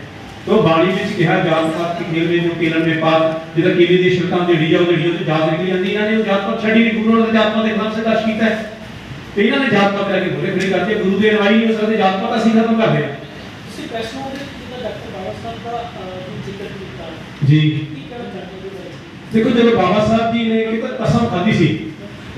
ਤੋ ਬਾਣੀ ਵਿੱਚ ਕਿਹਾ ਜਾਤ ਪਾਤ ਕੀ ਖੇਲ ਵਿੱਚ ਕੇਲਨ ਮੇ ਪਾਤ ਜਿਹਦਾ ਕੇਲੇ ਦੀ ਸ਼ਿਲਕਾਂ ਜਿਹੜੀ ਜਾਓ ਜਿਹੜੀ ਉਹ ਜਾਤ ਨਿਕਲੀ ਜਾਂਦੀ ਇਹਨਾਂ ਨੇ ਉਹ ਜਾਤ ਪਾਤ ਛੱਡੀ ਨਹੀਂ ਗੁਰੂ ਨੇ ਜਾਤ ਪਾਤ ਦੇ ਖਿਲਾਫ ਸੰਘਰਸ਼ ਕੀਤਾ ਹੈ ਤੇ ਇਹਨਾਂ ਨੇ ਜਾਤ ਪਾਤ ਲੈ ਕੇ ਬੋਲੇ ਖੜੇ ਕਰਦੇ ਗੁਰੂ ਦੇ ਰਵਾਈ ਨਹੀਂ ਹੋ ਸਕਦੇ ਜਾਤ ਪਾਤ ਅਸੀਂ ਖਤਮ ਕਰਦੇ ਹਾਂ ਤੁਸੀਂ ਪ੍ਰੈਸ ਨੂੰ ਉਹਦੇ ਜਿਹਦਾ ਡਾਕਟਰ ਬਾਬਾ ਸਾਹਿਬ ਦਾ ਅਹ, ਵੀ ਜ਼ਿਕਰ ਕੀਤਾ ਜੀ ਕੀ ਕਹਿਣਾ ਚਾਹੁੰਦੇ ਹੋ ਇਹਦੇ ਬਾਰੇ? ਦੇਖੋ ਜਦੋਂ ਬਾਬਾ ਸਾਹਿਬ ਜੀ ਨੇ ਕਿ ਕਸਮ ਖਾਧੀ ਸੀ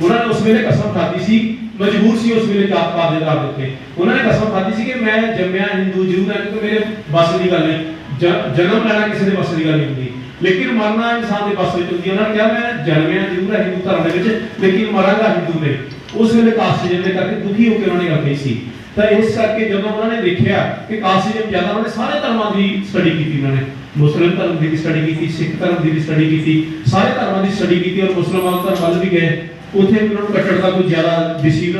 ਉਹਨਾਂ ਨੇ ਉਸ ਵੇਲੇ ਕਸਮ ਖਾਧੀ ਸੀ ਮਜਬੂਰ ਸੀ ਉਸ ਵੇਲੇ ਜਾਤ ਪਾਤ ਦੇ ਆਧਾਰ ਦੇ ਉੱਤੇ ਉਹਨਾਂ ਨੇ ਕਸਮ ਖਾਧੀ ਸੀ ਕਿ ਮੈਂ ਜੰਮਿਆ ਹਿੰਦੂ ਜ਼ਰੂਰ ਹਾਂ ਕਿਉਂਕਿ ਮੇਰੇ ਬਸ ਦੀ ਗੱਲ ਨਹੀਂ ਜ- ਜਨਮ ਲੈਣਾ ਕਿਸੇ ਦੇ ਬਸ ਦੀ ਗੱਲ ਨਹੀਂ ਹੁੰਦੀ। ਲੇਕਿਨ ਮਰਨਾ ਇਨਸਾਨ ਦੇ ਬਸ ਵਿੱਚ ਹੁੰਦੀ ਉਹਨਾਂ ਨੇ ਕਿਹਾ, ਮੈਂ ਜਨਮਿਆ ਜ਼ਰੂਰ ਹਾਂ ਹਿੰਦੂ ਧਰਮ ਦੇ ਵਿੱਚ, ਲੇਕਿਨ ਮਰਾਂਗਾ ਹਿੰਦੂ ਦੇ। ਉਸ ਵੇਲੇ ਕਾਸਟਿਜ਼ਮ ਦੇ ਕਰਕੇ ਦੁਖੀ ਹੋ ਕੇ ਉਹਨਾਂ ਨੇ ਗੱਲ ਸੀ। ਤਾਂ ਇਸ ਕਰਕੇ ਜਦੋਂ ਉਹਨਾਂ ਨੇ ਦੇਖਿਆ ਕਿ ਕਾਸਟਿਜ਼ਮ ਜ਼ਿਆਦਾ ਉਹਨਾਂ ਨੇ ਸਾਰੇ ਧਰਮਾਂ ਦੀ ਸਟੱਡੀ ਕੀਤੀ ਉਹਨਾਂ ਨੇ। ਮੁਸਲਿਮ ਧਰਮ ਦੀ ਵੀ ਸਟੱਡੀ ਕੀਤੀ, ਸਿੱਖ ਧਰਮ ਦੀ ਵੀ ਸਟੱਡੀ ਕੀਤੀ, ਸਾਰੇ ਧਰਮਾਂ ਦੀ ਸਟੱਡੀ ਕੀਤੀ ਔਰ ਮੁਸਲਮਾਨ ਧਰਮ ਵੱਲ ਵੀ ਗਏ। ਉੱਥੇ ਵੀ ਉਹਨਾਂ ਨੂੰ ਕੱਟੜਤਾ ਕੋਈ ਜ਼ਿਆਦਾ ਦਿਸੀ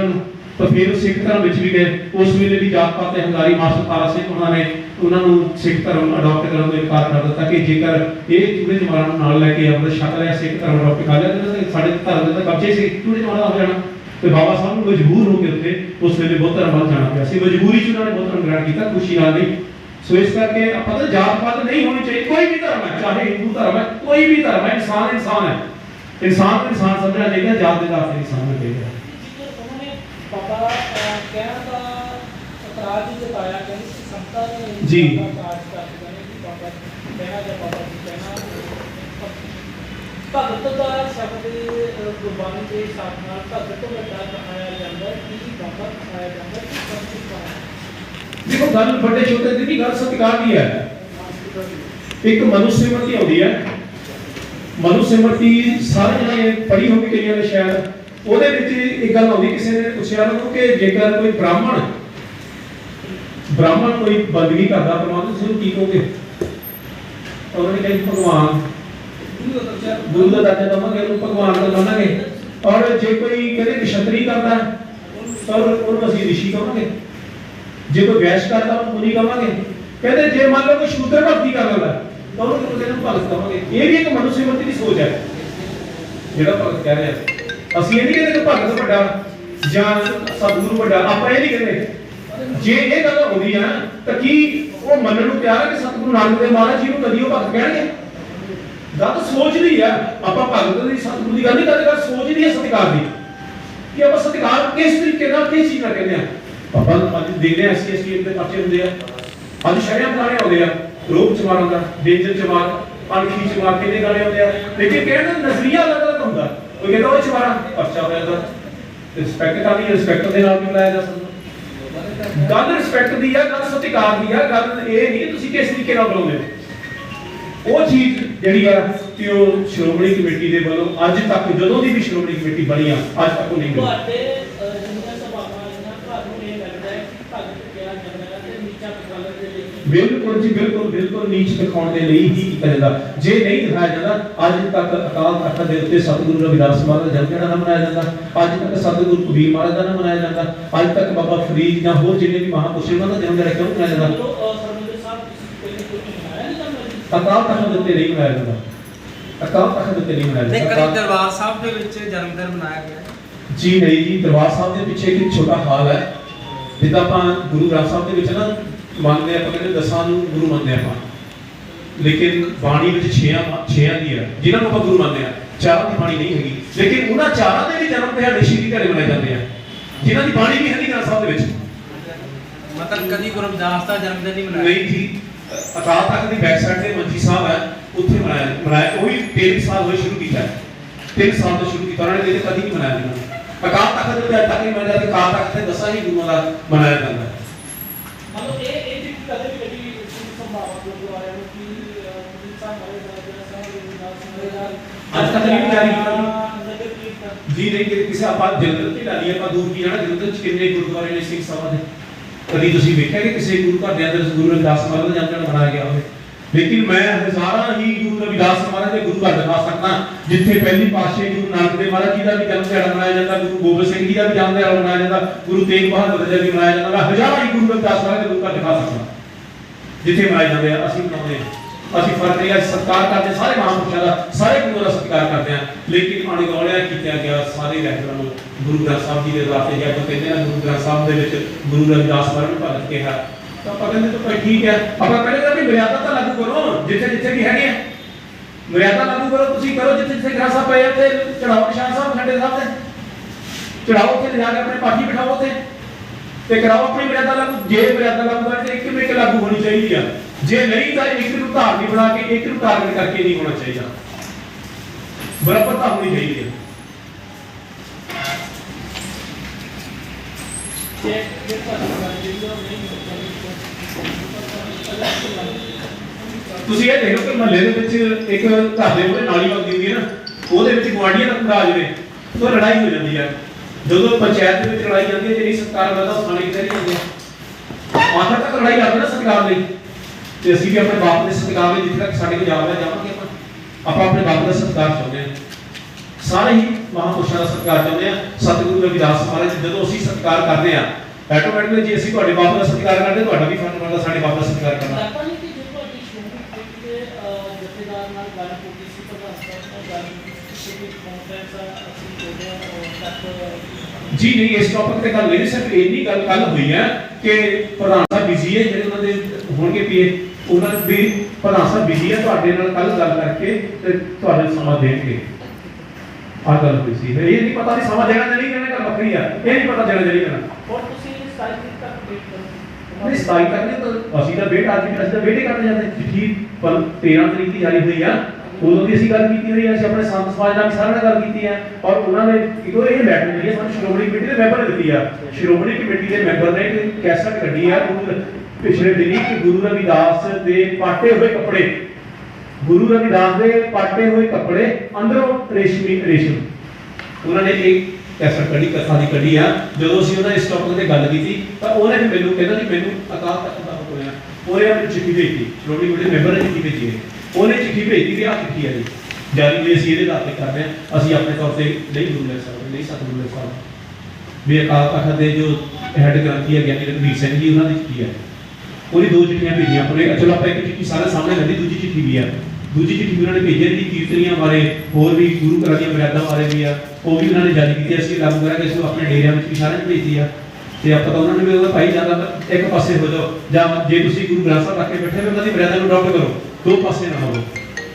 ਤਾਂ ਫਿਰ ਸਿੱਖ ਧਰਮ ਵਿੱਚ ਵੀ ਗਏ। ਉਸ ਵੇਲੇ ਵੀ ਜਾਤ ਪਾਤ ਤੇ ਹੰਗਾਰੀ, ਮਾਸਟਰ ਤਾਰਾ ਸਿੰਘ ਉਹਨਾਂ ਨੇ ਉਹਨਾਂ ਨੂੰ ਸਿੱਖ ਧਰਮ ਅਡਾਪਟ ਕਰਨ ਤੋਂ ਇਨਕਾਰ ਕਰ ਦਿੱਤਾ ਕਿ ਜੇਕਰ ਇਹ ਚੂੜੇ ਜਮਾਨਾ ਨੂੰ ਨਾਲ ਲੈ ਕੇ ਆਪਣੇ ਛਕ ਲਿਆ, ਸਿੱਖ ਧਰਮ ਅਡਾਪਟ ਕਰ ਲਿਆ, ਤਾਂ ਸਾਡੇ ਧਰਮ ਦੇ ਤਾਂ ਕਬਜ਼ੇ ਸੀ ਚੂੜੇ ਜਮਾਨਾ ਹੋ ਜਾਣਾ। ਤੇ ਬਾਬਾ ਸਾਹਿਬ ਨੂੰ ਮਜਬੂਰ ਹੋ ਕੇ ਉੱਥੇ ਉਸ ਵੇਲੇ ਬਹੁਤ ਧਰਮ ਵੱਲ ਜਾਣਾ ਪਿਆ ਸੀ। ਮਜਬੂਰੀ ਚ ਉਹਨਾਂ ਨੇ ਬਹੁਤ ਧਰਮ ਗ੍ਰਹਿਣ ਕੀਤਾ, ਖੁਸ਼ੀ ਨਾਲ ਨਹੀਂ ਸੋ ਇਸ ਕਰਕੇ ਆਪਾਂ ਤਾਂ ਜਾਤ ਪਾਤ ਨਹੀਂ ਹੋਣੀ ਚਾਹੀਦੀ। ਕੋਈ ਵੀ ਧਰਮ ਹੈ, ਚਾਹੇ ਹਿੰਦੂ ਧਰਮ ਹੈ, ਕੋਈ ਵੀ ਧਰਮ ਹੈ, ਇਨਸਾਨ ਇਨਸਾਨ ਹੈ। ਇਨਸਾਨ ਨੂੰ ਇਨਸਾਨ ਸਮਝਣਾ ਚਾਹੀਦਾ, ਜਾਤ ਦੇ ਆਧਾਰ ਇਨਸਾਨ ਹੋਣਾ ਚਾਹੀਦਾ। ਬਾਬਾ ਕਹਿਣ ਦਾ ਹੀ ਜਤਾਇਆ ਕਿ ਸੰਤਾਂ ਨੇ ਜੀ। ਬਾਬਾ ਕਾਰਜ ਕਰਦੇ ਨੇ ਕਿ ਬਾਬਾ ਕਹਿਣਾ ਜਾਂ ਬਾਬਾ ਜੀ ਕਹਿਣਾ ਭਗਤ ਦਾ ਸ਼ਬਦ ਅਹ, ਗੁਰਬਾਣੀ ਦੇ ਹਿਸਾਬ ਨਾਲ ਭਗਤ ਵੱਡਾ ਕਹਾਇਆ ਜਾਂਦਾ ਕਿ ਬਾਬਾ ਕਹਾਇਆ ਜਾਂਦਾ ਕਿ ਸੰਤ ਕਹਾਇਆ ਦੇਖੋ ਗੱਲ ਵੱਡੇ ਛੋਟੇ ਦੀ ਨਹੀਂ ਗੱਲ ਸਤਿਕਾਰ ਦੀ ਹੈ। ਇੱਕ ਮਨੁਸਿਮਰਤੀ ਆਉਂਦੀ ਹੈ। ਮਨੁਸਿਮਰਤੀ ਸਾਰੇ ਜਣੇ ਪੜ੍ਹੀ ਹੋਵੇ ਕਈਆਂ ਨੇ ਸ਼ਾਇਦ। ਉਹਦੇ ਵਿੱਚ ਇੱਕ ਗੱਲ ਆਉਂਦੀ ਕਿਸੇ ਨੇ ਪੁੱਛਿਆ ਉਹਨੂੰ ਕਿ ਜੇਕਰ ਕੋਈ ਬ੍ਰਾਹਮਣ ਬ੍ਰਾਹਮਣ ਕੋਈ ਬੰਦਗੀ ਕਰਦਾ, ਪਰਮਾਤਮਾ ਤੁਸੀਂ ਕੀ ਕਹੋਗੇ? ਉਹਨਾਂ ਨੇ ਕਿਹਾ ਭਗਵਾਨ। ਗੁਰੂ ਦਾ ਦਰਜਾ ਦਵਾਂਗੇ, ਉਹਨੂੰ ਭਗਵਾਨ ਦਾ ਮੰਨਾਂਗੇ। ਔਰ ਜੇ ਕੋਈ ਕਹਿੰਦੇ ਕਿ ਕਰਦਾ ਤਾਂ ਉਹਨੂੰ ਅਸੀਂ ਰਿਸ਼ੀ ਕਹਾਂਗੇ। ਜੇ ਕੋਈ ਵੈਸ਼ ਕਰਦਾ, ਉਹਨੂੰ ਮੁਨੀ ਕਹਾਂਗੇ। ਕਹਿੰਦੇ ਜੇ ਮੰਨ ਲਓ ਕੋਈ ਸ਼ੂਦਰ ਭਗਤੀ ਕਰ ਲੈਂਦਾ, ਤਾਂ ਉਹਨੂੰ ਕਹਿੰਦੇ ਨੂੰ ਭਗਤ ਕਹਾਂਗੇ। ਇਹ ਵੀ ਇੱਕ ਮਨੁਸਿਮਰਤੀ ਦੀ ਸੋਚ ਹੈ, ਜਿਹੜਾ ਭਗਤ ਕਹਿ ਰਿਹਾ ਅਸੀਂ ਇਹ ਨਹੀਂ ਕਹਿੰਦੇ ਕਿ ਭਗਤ ਵੱਡਾ ਜਾਂ ਸਤਿਗੁਰੂ ਵੱਡਾ, ਆਪਾਂ ਇਹ ਨਹੀਂ ਕਹਿੰਦੇ। ਜੇ ਇਹ ਗੱਲ ਹੁੰਦੀ ਹੈ ਤਾਂ ਕੀ ਉਹ ਮੰਨਣ ਨੂੰ ਤਿਆਰ ਹੈ ਕਿ ਸਤਿਗੁਰੂ ਨਾਨਕ ਦੇਵ ਮਹਾਰਾਜ ਜੀ ਨੂੰ ਕਦੀ ਉਹ ਭਗਤ ਕਹਿਣਗੇ? ਗੱਲ ਸੋਚਦੀ ਹੈ। ਆਪਾਂ ਭਗਤ ਦੀ, ਸਤਿਗੁਰੂ ਦੀ ਗੱਲ ਨਹੀਂ ਕਰਦੇ, ਗੱਲ ਸੋਚਦੀ ਹੈ ਸਤਿਕਾਰ ਦੀ। ਕਿ ਆਪਾਂ ਸਤਿਕਾਰ ਕਿਸ ਤਰੀਕੇ ਨਾਲ, ਕਿਸ ਚੀਜ਼ ਨਾਲ ਕਹਿੰਦੇ ਆ? ਆਪਾਂ ਅੱਜ ਦੇਖਦੇ ਆ ਐਸਸੀ ਐਸਟੀ ਦੇ ਪਰਚੇ ਹੁੰਦੇ ਆ। ਅੱਜ ਸ਼ਰਿਆਂ ਗਾਣੇ ਆਉਂਦੇ ਆ। ਰੂਪ ਚਮਾਰਾਂ ਦਾ ਡੇਂਜਰ ਚਮਾਰ ਅਣਖੀ ਚਮਾਰ ਕਿੰਨੇ ਗਾਣੇ ਆਉਂਦੇ ਆ। ਲੇਕਿਨ ਕਹਿਣ ਦਾ ਨਜ਼ਰੀਆ ਅਲੱਗ ਅਲੱਗ ਹੁੰਦਾ। ਕੋਈ ਕਹਿੰਦਾ ਉਹ ਚਮਾਰਾ ਪਰਚਾ ਹੋ ਜਾਂਦਾ ਰਿਸਪੈਕਟ ਕਰਨੀ ਰਿਸਪੈਕਟ ਦੇ ਨਾਲ ਵੀ ਬੁਲਾਇਆ ਜਾ ਸਕਦਾ। ਗੱਲ ਰਿਸਪੈਕਟ ਦੀ ਆ, ਗੱਲ ਸਤਿਕਾਰ ਦੀ ਆ, ਗੱਲ ਇਹ ਨਹੀਂ ਤੁਸੀਂ ਕਿਸ ਤਰੀਕੇ ਨਾਲ ਬੁਲਾਉਂਦੇ ਹੋ। ਉਹ ਚੀਜ਼ ਜਿਹੜੀ ਆ, ਕਿ ਉਹ ਸ਼੍ਰੋਮਣੀ ਕਮੇਟੀ ਦੇ ਵੱਲੋਂ ਅੱਜ ਤੱਕ, ਜਦੋਂ ਦੀ ਵੀ ਸ਼੍ਰੋਮਣੀ ਕਮੇਟੀ ਬਣੀ ਆ, ਅੱਜ ਤੱਕ ਉਹ ਨਹੀਂ ਬਣੀ ਤੁਹਾਡੇ ਅਹ, ਜਿੰਨੀਆਂ ਸਭਾਵਾਂ ਆਈਆਂ ਤੁਹਾਨੂੰ ਇਹ ਲੱਗਦਾ ਹੈ ਕਿ ਭਗਤ ਕਿਹਾ ਜਾਂਦਾ ਹੈ ਤੇ ਨੀਚਾ ਪਖਾਲਣ ਦੇ ਲਈ ਬਿਲਕੁਲ ਜੀ ਬਿਲਕੁਲ ਬਿਲਕੁਲ ਨੀਚ ਦਿਖਾਉਣ ਦੇ ਲਈ ਹੀ ਕੀਤਾ ਜਾਂਦਾ। ਜੇ ਨਹੀਂ ਦਿਖਾਇਆ ਜਾਂਦਾ ਅੱਜ ਤੱਕ ਅਕਾਲ ਤਖਤ ਦੇ ਉੱਤੇ ਸਤਿਗੁਰੂ ਰਵਿਦਾਸ ਮਹਾਰਾਜ ਦਾ ਜਨਮ ਦਿਹਾੜਾ ਨਾ ਮਨਾਇਆ ਜਾਂਦਾ? ਅੱਜ ਤੱਕ ਸਤਿਗੁਰੂ ਕਬੀਰ ਮਹਾਰਾਜ ਦਾ ਨਾ ਮਨਾਇਆ ਜਾਂਦਾ। ਅੱਜ ਤੱਕ ਬਾਬਾ ਫਰੀਦ ਜਾਂ ਹੋਰ ਜਿੰਨੇ ਵੀ ਮਹਾਂਪੁਰਸ਼ ਉਹਨਾਂ ਦਾ ਜਨਮ ਦਿਹਾੜਾ ਕਿਉਂ ਮਨਾਇਆ ਜਾਂਦਾ? ਅਕਾਲ ਤਖਤ ਦੇ ਉੱਤੇ ਨਹੀਂ ਮਨਾਇਆ ਜਾਂਦਾ। ਅਕਾਲ ਤਖਤ ਦੇ ਉੱਤੇ ਨਹੀਂ ਮਨਾਇਆ ਤੇ ਜਾਂਦਾ। ਕਰੀ ਅਕਾਲ- ਦਰਬਾਰ ਸਾਹਿਬ ਦੇ ਵਿੱਚ ਜਨਮ ਦਿਨ ਮਨਾਇਆ ਗਿਆ? ਜੀ ਨਹੀਂ ਜੀ ਦਰਬਾਰ ਸਾਹਿਬ ਦੇ ਪਿੱਛੇ ਇੱਕ ਛੋਟਾ ਹਾਲ ਹੈ। ਜਿੱਦਾਂ ਆਪਾਂ ਗੁਰੂ ਗ੍ਰੰਥ ਸਾਹਿਬ ਦੇ ਵਿੱਚ ਨਾ ਮੰਨਦੇ ਆਪਾਂ ਕਹਿੰਦੇ ਦਸਾਂ ਨੂੰ ਗੁਰੂ ਮੰਨਦੇ ਆਪਾਂ। ਲੇਕਿਨ ਬਾਣੀ ਵਿੱਚ ਛੇਆਂ ਛੇਆਂ ਦੀ ਹੈ ਜਿਨ੍ਹਾਂ ਨੂੰ ਆਪਾਂ ਗੁਰੂ ਮੰਨਦੇ ਆ ਚਾਰਾਂ ਦੀ ਬਾਣੀ ਨਹੀਂ ਹੈਗੀ। ਲੇਕਿਨ ਉਹਨਾਂ ਚਾਰਾਂ ਦੇ ਵੀ ਜਨਮ ਦਿਹਾੜੇ ਸ਼ਹੀਦੀ ਦਿਹਾੜੇ ਮਨਾਏ ਜਾਂਦੇ ਆ। ਜਿਨ੍ਹਾਂ ਦੀ ਬਾਣੀ ਵੀ ਹੈ ਨਹੀਂ ਸਾਹਿਬ ਦੇ ਵਿੱਚ। ਮਤਲਬ ਕਦੀ ਗੁਰੂ ਰਵਿਦਾਸ ਦਾ ਜਨਮ ਦਿਨ ਨਹੀਂ ਮਨਾਇਆ? ਨਹੀਂ ਜੀ ਅਕਾਲ ਤਖਤ ਦੀ ਬੈਕ ਸਾਈਡ ਤੇ ਮੰਜੀ ਸਾਹਿਬ ਹੈ ਉੱਥੇ ਮਨਾਇਆ ਮਨਾਇਆ ਉਹ ਵੀ 3 ਸਾਲ ਹੋਏ ਸ਼ੁਰੂ ਕੀਤਾ ਹੈ। 3 ਸਾਲ ਤੋਂ ਸ਼ੁਰੂ ਕੀਤਾ ਉਹਨਾਂ ਨੇ ਕਦੀ ਨਹੀਂ ਮਨਾਇਆ। ਅਕਾਲ ਤਖਤ ਦੇ ਤੱਕ ਨਹੀਂ ਮਨਾਇਆ ਅਕਾਲ ਤਖਤ ਤੇ ਦਸਾਂ ਹੀ ਗੁਰੂਆਂ ਦਾ ਮਨਾਇਆ ਜਾਂਦਾ ਹੈ ਮਤਲਬ ਇਹ ਇਹ ਜਿਹੜੀ ਕਦੇ ਵੀ ਕਦੀ ਸੰਭਾਵਨਾ ਗੁਰਦੁਆਰਿਆਂ ਨੂੰ ਕਿ ਪੁਲਿਸ ਸਾਹਿਬ ਮਾਰੇ ਦਾ ਸਾਹਿਬ ਦੇ ਨਾਲ ਸੰਗੇਦਾਰ ਅੱਜ ਤੱਕ ਨਹੀਂ ਕਿ ਕਿਸੇ ਆਪਾਂ ਜਲੰਧਰ ਤੇ ਲਾ ਲਈਏ, ਆਪਾਂ ਦੂਰ ਕੀ ਜਾਣਾ ਜਲੰਧਰ ਚ ਕਿੰਨੇ ਗੁਰਦੁਆਰੇ ਨੇ ਸਿੰਘ ਸਭਾ ਦੇ। ਕਦੀ ਤੁਸੀਂ ਵੇਖਿਆ ਕਿ ਕਿਸੇ ਗੁਰੂ ਘਰ ਦੇ ਅੰਦਰ ਗੁਰੂ ਰਵਿਦਾਸ ਮਹਾਰਾਜ ਦਾ ਜਨਮ ਦਿਨ ਗਿਆ ਹੋਵੇ? ਲੇਕਿਨ ਮੈਂ ਹਜ਼ਾਰਾਂ ਹੀ ਗੁਰੂ ਰਵਿਦਾਸ ਮਹਾਰਾਜ ਦੇ ਗੁਰੂ ਘਰ ਦਿਖਾ ਸਕਦਾ, ਜਿੱਥੇ ਪਹਿਲੀ ਪਾਤਸ਼ਾਹੀ ਗੁਰੂ ਨਾਨਕ ਦੇਵ ਮਹਾਰਾਜ ਜੀ ਦਾ ਵੀ ਜਨਮ ਦਿਹਾੜਾ ਮਨਾਇਆ ਜਾਂਦਾ, ਗੁਰੂ ਗੋਬਿੰਦ ਸਿੰਘ ਜੀ ਦਾ ਵੀ ਜਨਮ ਦਿਹਾੜਾ ਮਨਾਇਆ ਜਾਂਦਾ, ਗੁਰੂ ਤੇਗ ਬਹਾਦਰ ਜੀ ਦਾ ਵੀ ਮਨਾਇਆ ਜਾਂਦਾ। ਹਜ਼ਾਰਾਂ ਹੀ ਗੁਰੂ ਰਵਿਦਾਸ ਮਹਾਰਾਜ ਦੇ ਗੁਰੂ ਘਰ ਦਿਖਾ ਸਕਦਾ, ਜਿੱਥੇ ਮਨਾਏ ਜਾਂਦੇ ਆ। ਅਸੀਂ ਮਨਾਉਂਦੇ ਹਾਂ। ਅਸੀਂ ਫ਼ਰਕ ਨਹੀਂ ਆ ਸਤਿਕਾਰ ਕਰਦੇ ਹਾਂ, ਸਾਰੇ ਮਹਾਂਪੁਰਸ਼ਾਂ ਦਾ, ਸਾਰੇ ਗੁਰੂਆਂ ਦਾ ਸਤਿਕਾਰ ਕਰਦੇ ਹਾਂ। ਲੇਕਿਨ ਅਣਗੌਲਿਆ ਕੀਤਾ ਗਿਆ, ਸਾਰੇ ਰਹਿਬਰਾਂ ਨੂੰ ਗੁਰੂ ਗ੍ਰੰਥ ਸਾਹਿਬ ਜੀ ਦੇ ਰਾਤੇ ਜਾਂ ਕਹਿੰਦੇ ਨੇ ਗੁਰੂ ਗ੍ਰੰਥ ਸਾਹਿਬ ਦੇ ਵਿੱਚ ਗੁਰੂ ਰਵਿਦਾਸ ਮਹਾਰਾਜ ਨੂੰ ਭਗਤ ਕਿਹਾ। ਤਾਂ ਆਪਾਂ ਕਹਿੰਦੇ ਤਾਂ ਭਾਈ ਠੀਕ ਹੈ, ਆਪਾਂ ਕਹਿੰਦੇ ਤਾਂ ਵੀ ਮਰਿਆਦਾ ਤਾਂ ਲਾਗੂ ਕਰੋ, ਜਿੱਥੇ ਜਿੱਥੇ ਵੀ ਹੈਗੇ ਆ। ਮਰਿਆਦਾ ਲਾਗੂ ਕਰੋ, ਤੁਸੀਂ ਕਰੋ ਜਿੱਥੇ ਜਿੱਥੇ ਗ੍ਰੰਥ ਸਾਹਿਬ ਪਏ ਆ, ਉੱਥੇ ਚੜਾਓ ਨਿਸ਼ਾਨ ਸਾਹਿਬ ਖੰਡੇ ਸਾਹਿਬ ਤੇ। ਚੜਾਓ ਉੱਥੇ, ਲਿਜਾ ਕੇ ਆਪਣੇ ਪਾਠੀ ਬਿਠਾਓ ਉੱਥੇ। ਤੇ ਕਰਾਓ ਆਪਣੀ ਮਰਿਆਦਾ ਲਾਗੂ, ਜੇ ਮਰਿਆਦਾ ਲਾਗੂ ਕਰਨੀ ਤੇ ਇੱਕ ਨੂੰ ਇੱਕ ਲਾਗੂ ਹੋਣੀ ਚਾਹੀਦੀ ਆ। ਜੇ ਨਹੀਂ ਤਾਂ ਇੱਕ ਨੂੰ ਧਾਰਨੀ ਬਣਾ ਕੇ, ਇੱਕ ਨੂੰ ਟਾਰਗੇਟ ਕਰਕੇ ਨਹੀਂ ਹੋਣਾ ਚਾਹੀਦਾ। ਬਰਾਬਰਤਾ ਹੋਣੀ ਚਾਹੀਦੀ ਹੈ। ਤੁਸੀਂ ਇਹ ਦੇਖੋ ਕਿ ਮਹੱਲੇ ਦੇ ਵਿੱਚ ਇੱਕ ਘਰ ਦੇ ਮੂਹਰੇ ਨਾਲੀ ਵਗਦੀ ਹੁੰਦੀ ਹੈ ਨਾ, ਉਹਦੇ ਵਿੱਚ ਗੁਆਂਢੀਆਂ ਦਾ ਮੁੰਡਾ ਆ ਜਾਵੇ ਤਾਂ ਲੜਾਈ ਹੋ ਜਾਂਦੀ ਹੈ। ਜਦੋਂ ਪੰਚਾਇਤ ਦੇ ਵਿੱਚ ਲੜਾਈ ਜਾਂਦੀ ਹੈ, ਜਿਹੜੀ ਸਰਕਾਰ ਵੱਲੋਂ ਉਹ ਥਾਣੇ ਕਿਤੇ ਨਹੀਂ ਜਾਂਦੀ। ਆਖਰ ਤੱਕ ਲੜਾਈ ਆਉਂਦੀ ਨਾ ਸਰਕਾਰ ਲਈ। ਤੇ ਅਸੀਂ ਵੀ ਆਪਣੇ ਬਾਪ ਦੇ ਸਤਿਕਾਰ ਲਈ ਜਿੱਥੇ ਤੱਕ ਸਾਡੇ ਕੋਲ ਜਾਵੜਾ ਜਾਵਾਂਗੇ ਆਪਾਂ। ਆਪਾਂ ਆਪਣੇ ਬਾਪ ਦਾ ਸਤਿਕਾਰ ਚਾਹੁੰਦੇ ਹਾਂ। ਸਾਰੇ ਹੀ ਮਹਾਂਪੁਰਸ਼ਾਂ ਦਾ ਸਤਿਕਾਰ ਚਾਹੁੰਦੇ ਆ ਸਤਿਗੁਰੂ ਰਵਿਦਾਸ ਮਹਾਰਾਜ ਜਦੋਂ ਅਸੀਂ ਸਤਿਕਾਰ ਕਰਦੇ ਆ ਆਟੋਮੈਟਿਕਲੀ ਜੇ ਅਸੀਂ ਤੁਹਾਡੇ ਬਾਪ ਦਾ ਸਤਿਕਾਰ ਕਰਦੇ ਤੁਹਾਡਾ ਵੀ ਫਰਜ਼ ਬਣਦਾ ਸਾਡੇ ਬਾਪ ਦਾ ਸਤਿਕਾਰ ਕਰਨਾ। ਜੀ ਨਹੀਂ। ਇਸ ਟੌਪਿਕ ਤੇ ਗੱਲ ਨਹੀਂ ਸਿਰਫ ਇੰਨੀ ਗੱਲ ਕੱਲ ਹੋਈ ਹੈ ਕਿ ਪ੍ਰਧਾਨ ਸਾਹਿਬ ਬਿਜ਼ੀ ਹੈ ਜਿਹੜੇ ਉਹਨਾਂ ਦੇ ਹੋਣਗੇ ਪੀਏ ਉਹਨਾਂ ਵੀ ਸਾਹਿਬ ਬਿਜ਼ੀ ਹੈ ਤੁਹਾਡੇ ਨਾਲ ਕੱਲ ਗੱਲ ਕਰਕੇ ਤੇ ਤੁਹਾਡੇ ਸਮਾਂ ਦੇਣਗੇ। ਆ ਗੱਲ ਹੋਈ ਸੀ। ਇਹ ਨਹੀਂ ਪਤਾ ਨਹੀਂ ਸਮਾਂ ਦੇਣਾ ਜਾਂ ਨਹੀਂ ਦੇਣਾ ਗੱਲ ਵੱਖਰੀ ਆ। ਇਹ ਨਹੀਂ ਪਤਾ ਦੇਣਾ ਜਾਂ ਨਹੀਂ ਦੇਣਾ। ਹੋਰ ਤੁਸੀਂ ਸਾਈਡ ਤੱਕ ਵੇਟ ਕਰੋ। ਨਹੀਂ 27 ਤੱਕ ਨਹੀਂ ਤਾਂ ਅਸੀਂ ਤਾਂ ਵੇਟ ਅੱਜ ਵੀ ਅਸੀਂ ਤਾਂ ਵੇਟ ਹੀ ਕਰਦੇ ਜਾਂਦੇ। ਚਿੱਠੀ ਪਰ 13 ਤਰੀਕ ਦੀ ਜਾਰੀ ਹੋਈ ਆ। ਉਦੋਂ ਦੀ ਅਸੀਂ ਗੱਲ ਕੀਤੀ ਹੋਈ ਆ ਅਸੀਂ ਆਪਣੇ ਸੰਤ ਸਮਾਜ ਨਾਲ ਸਾਰਿਆਂ ਨਾਲ ਗੱਲ ਕੀਤੀ ਆ। ਔਰ ਉਹਨਾਂ ਨੇ ਕਿਉਂ ਇਹ ਲੈਟਰ ਜਿਹੜੀ ਸਾਨੂੰ ਸ਼੍ਰੋਮਣੀ ਕਮੇਟੀ ਦੇ ਮੈਂਬਰ ਨੇ ਦਿੱਤੀ ਆ। ਸ਼੍ਰੋਮਣੀ ਕਮੇਟੀ ਦੇ ਮੈਂਬਰ ਨੇ ਕੈਸਟ ਕੱਢੀ ਆ ਗੁਰੂ ਪਿਛਲੇ ਦਿਨੀ ਕਿ ਗੁਰੂ ਰਵਿਦਾਸ ਦੇ ਪਾਟੇ ਹੋਏ ਕੱਪੜੇ, ਗੁਰੂ ਰਵਿਦਾਸ ਦੇ ਪਾਟੇ ਹੋਏ ਕੱਪੜੇ ਅੰਦਰੋਂ ਰੇਸ਼ਮੀ, ਰੇਸ਼ਮ। ਉਹਨਾਂ ਨੇ ਇੱਕ ਕੈਸਟ ਕੱਢੀ, ਕਥਾ ਦੀ ਕੱਢੀ ਆ। ਜਦੋਂ ਅਸੀਂ ਉਹਨਾਂ ਇਸ ਤੇ ਗੱਲ ਕੀਤੀ, ਤਾਂ ਉਹਨੇ ਵੀ ਮੈਨੂੰ ਕਹਿੰਦਾ ਜੀ ਮੈਨੂੰ ਅਕਾਲ ਤਖਤ ਦਾ ਹੋਇਆ। ਉਹਨੇ ਆਪਣੀ ਚਿੱਠੀ ਭੇਜੀ। ਸ਼੍ਰੋਮਣੀ ਕਮੇਟੀ ਮੈਂਬਰ ਨੇ ਚਿੱਠੀ ਭੇਜੀ ਹੈ। ਉਹਨੇ ਚਿੱਠੀ ਭੇਜੀ ਵੀ ਆ ਚਿੱਠੀ ਹੈ ਜੀ। ਜਾਰੀ ਵੀ ਅਸੀਂ ਇਹਦੇ ਆਧਾਰ ਤੇ ਕਰਦੇ ਹਾਂ। ਅਸੀਂ ਆਪਣੇ ਤੌਰ ਤੇ ਨਹੀਂ ਗੁਰੂ ਲੈ ਨਹੀਂ ਸਤਿਗੁਰੂ ਲੈ ਵੀ ਅਕਾਲ ਤਖਤ ਦੇ ਜੋ ਹੈੱਡ ਗ੍ਰੰਥੀ ਹੈ ਗਿਆਨੀ ਰਣਵੀਰ ਸਿੰਘ ਜੀ, ਉਹਨਾਂ ਦੀ ਚਿੱਠੀ ਹੈ ਉਹਦੀ ਦੋ ਚਿੱਠੀਆਂ ਭੇਜੀਆਂ ਉਹਨੇ। ਚਲੋ ਆਪਾਂ ਇੱਕ ਚਿੱਠੀ ਸਾਰੇ ਸਾਹਮਣੇ ਲੱਗੀ ਦੂਜੀ ਚਿੱਠੀ ਵੀ ਆ। ਦੂਜੀ ਚਿੱਠੀ ਉਹਨਾਂ ਨੇ ਭੇਜੀ ਹੈ ਕੀਰਤਨੀਆਂ ਬਾਰੇ, ਹੋਰ ਵੀ ਗੁਰੂ ਘਰਾਂ ਦੀਆਂ ਮਰਿਆਦਾ ਬਾਰੇ ਵੀ ਆ। ਉਹ ਵੀ ਉਹਨਾਂ ਨੇ ਜਾਰੀ ਕੀਤੀ ਅਸੀਂ ਲਾਗੂ ਕਰਾਂਗੇ ਇਸ ਨੂੰ ਆਪਣੇ ਡੇਰਿਆਂ ਵਿੱਚ ਵੀ ਸਾਰਿਆਂ ਨੂੰ ਭੇਜੀ ਆ। ਤੇ ਆਪਾਂ ਤਾਂ ਉਹਨਾਂ ਨੂੰ ਵੀ ਉਹਦਾ ਭਾਈ ਜਾਂਦਾ ਇੱਕ ਪਾਸੇ ਹੋ ਜਾਓ। ਜਾਂ ਜੇ ਤੁਸੀਂ ਗੁਰੂ ਗ੍ਰੰਥ ਸਾਹਿਬ ਰੱਖ ਕੇ ਬੈਠੇ ਹੋ, ਉਹਨਾਂ ਦੀ ਮਰਿਆਦਾ ਨੂੰ ਅਡਾਪਟ ਕਰੋ। ਦੋ ਪਾਸੇ ਨਾ ਹੋਵੋ।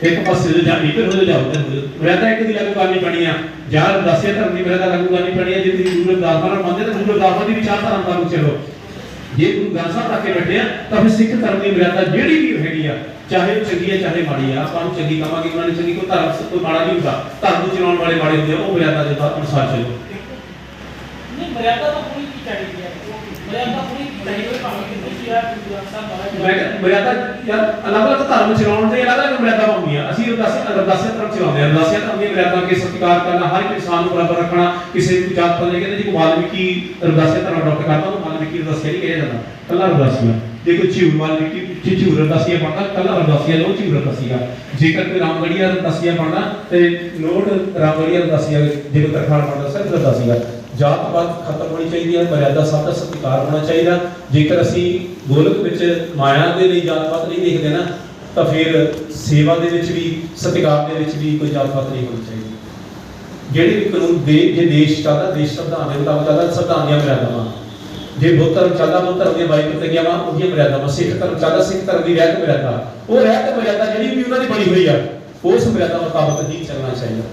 ਇੱਕ ਪਾਸੇ ਜਾਂ ਇੱਧਰ ਹੋ ਜਾਓ, ਜਾਂ ਮਰਿਆਦਾ ਇੱਕ ਦੀ ਲਾਗੂ ਕਰਨੀ ਪੈਣੀ ਆ। ਜਾਂ ਰਦਾਸੀਆ ਧਰਮ ਦੀ ਮਰਿਆਦਾ ਲਾਗੂ ਕਰਨੀ ਪੈਣੀ ਆ। ਜੇ ਤੁਸੀਂ ਗੁਰੂ ਰਵਿਦਾਸ ਮਹਾਰਾਜ ਮੰਨਦੇ ਤਾਂ ਗੁਰੂ ਰਵਿਦਾਸ ਦੀ ਵਿਚਾਰਧਾਰਾ ਮੁਤਾਬਕ ਚੱਲੋ। ਜੇ ਗੁਰੂ ਗ੍ਰੰਥ ਸਾਹਿਬ ਰੱਖ ਕੇ ਬੈਠੇ ਆ ਤਾਂ ਫਿਰ ਸਿੱਖ ਧਰਮ ਦੀ ਮਰਿਆਦਾ ਜਿਹੜੀ ਵੀ ਹੈਗੀ ਆ ਚਾਹੇ ਉਹ ਚੰਗੀ ਆ ਚਾਹੇ ਮਾੜੀ ਆ ਆਪਾਂ ਨੂੰ ਚੰਗੀ ਕਵਾਂਗੇ ਉਹਨਾਂ ਨੇ ਚੰਗੀ ਕੋਈ ਧਰਮ ਕੋਈ ਮਾੜਾ ਨਹੀਂ ਹੁੰਦਾ? ਧਰਮ ਨੂੰ ਚਲਾਉਣ ਵਾਲੇ ਮਾੜੇ ਹੁੰਦੇ ਆ ਉਹ ਮਰਿਆਦਾ ਦੇ ਅਨੁਸਾਰ ਚੱਲੋ। ਨਹੀਂ ਮਰਿਆਦਾ ਤਾਂ ਹੋਣੀ ਕੀ ਚਾਹੀਦੀ ਹੈ ਮਰਿਆਦਾ ਕੀ ਚਾਹੀਦੀ ਹੈ ਭਾਵੇਂ ਕਿ ਤੁਸੀਂ ਆ ਮਰਿਆਦਾ ਯਾਰ ਅਲੱਗ-ਅਲੱਗ ਧਰਮ ਚਲਾਉਣ ਦੇ ਅਲੱਗ-ਅਲੱਗ ਮਰਿਆਦਾ ਹੁੰਦੀਆਂ। ਅਸੀਂ ਅਰਦਾਸ ਅਰਦਾਸਿਆ ਧਰਮ ਚਲਾਉਂਦੇ ਹਾਂ। ਅਰਦਾਸਿਆ ਧਰਮ ਦੀ ਮਰਿਆਦਾ ਕੇ ਸਤਿਕਾਰ ਕਰਨਾ ਹਰ ਇੱਕ ਇਨਸਾਨ ਨੂੰ ਬਰਾਬਰ ਰੱਖਣਾ ਕਿਸੇ ਨੂੰ ਜਾਤ ਪਾਤ ਨਹੀਂ ਕਹਿੰਦੇ ਜੀ ਕੋ ਵਾਲਮੀਕੀ ਅਰਦਾਸਿਆ ਧਰਮ ਅਡਾਪਟ ਕਰਦਾ ਉਹ ਵਾਲਮੀਕੀ ਅਰਦਾਸਿਆ ਨਹੀਂ ਕਿਹਾ ਜਾਂਦਾ ਕੱਲਾ ਅਰਦਾਸੀਆ ਜੇ ਕੋਈ ਝੀਉ ਵਾਲਮੀਕੀ ਜੇ ਝੀਉ ਪੜਦਾ ਕੱਲਾ ਅਰਦਾਸੀਆ ਲੋ ਝੀਉ ਅਰਦਾਸੀਆ ਜੇਕਰ ਕੋਈ ਰਾਮਗੜੀਆ ਅਰਦਾਸੀਆ ਪੜਦਾ ਤੇ ਨੋਟ ਰਾਮਗੜੀਆ ਅਰਦਾਸੀਆ ਜੇ ਕੋਈ ਤਰਖਾਣ ਪੜਦਾ ਸਿਰਫ ਅਰਦਾਸੀਆ ਜਾਤ ਪਾਤ ਖਤਮ ਹੋਣੀ ਚਾਹੀਦੀ ਹੈ ਮਰਿਆਦਾ ਸਭ ਦਾ ਸਤਿਕਾਰ ਹੋਣਾ ਚਾਹੀਦਾ। ਜੇਕਰ ਅਸੀਂ ਗੋਲਕ ਵਿੱਚ ਮਾਇਆ ਦੇ ਲਈ ਜਾਤ ਪਾਤ ਨਹੀਂ ਦੇਖਦੇ ਨਾ, ਤਾਂ ਫਿਰ ਸੇਵਾ ਦੇ ਵਿੱਚ ਵੀ, ਸਤਿਕਾਰ ਦੇ ਵਿੱਚ ਵੀ ਕੋਈ ਜਾਤ ਪਾਤ ਨਹੀਂ ਹੋਣੀ ਚਾਹੀਦੀ। ਜਿਹੜੇ ਵੀ ਕਾਨੂੰਨ ਦੇ, ਜੇ ਦੇਸ਼ ਚੱਲਦਾ ਦੇਸ਼ ਸੰਵਿਧਾਨ ਦੇ ਮੁਤਾਬਕ ਚੱਲਦਾ ਸੰਵਿਧਾਨ ਦੀਆਂ ਮਰਿਆਦਾਵਾਂ ਜੇ ਬੁੱਧ ਧਰਮ ਚੱਲਦਾ ਬੁੱਧ ਧਰਮ ਦੀਆਂ ਬਾਈ ਪ੍ਰਤੀਗਿਆਵਾਂ ਉਹਦੀਆਂ ਮਰਿਆਦਾਵਾਂ ਸਿੱਖ ਧਰਮ ਚੱਲਦਾ ਸਿੱਖ ਧਰਮ ਦੀ ਰਹਿਤ ਮਰਿਆਦਾ। ਉਹ ਰਹਿਤ ਮਰਿਆਦਾ ਜਿਹੜੀ ਵੀ ਉਹਨਾਂ ਦੀ ਬਣੀ ਹੋਈ ਆ, ਉਸ ਮਰਿਆਦਾ ਮੁਤਾਬਕ ਹੀ ਚੱਲਣਾ ਚਾਹੀਦਾ।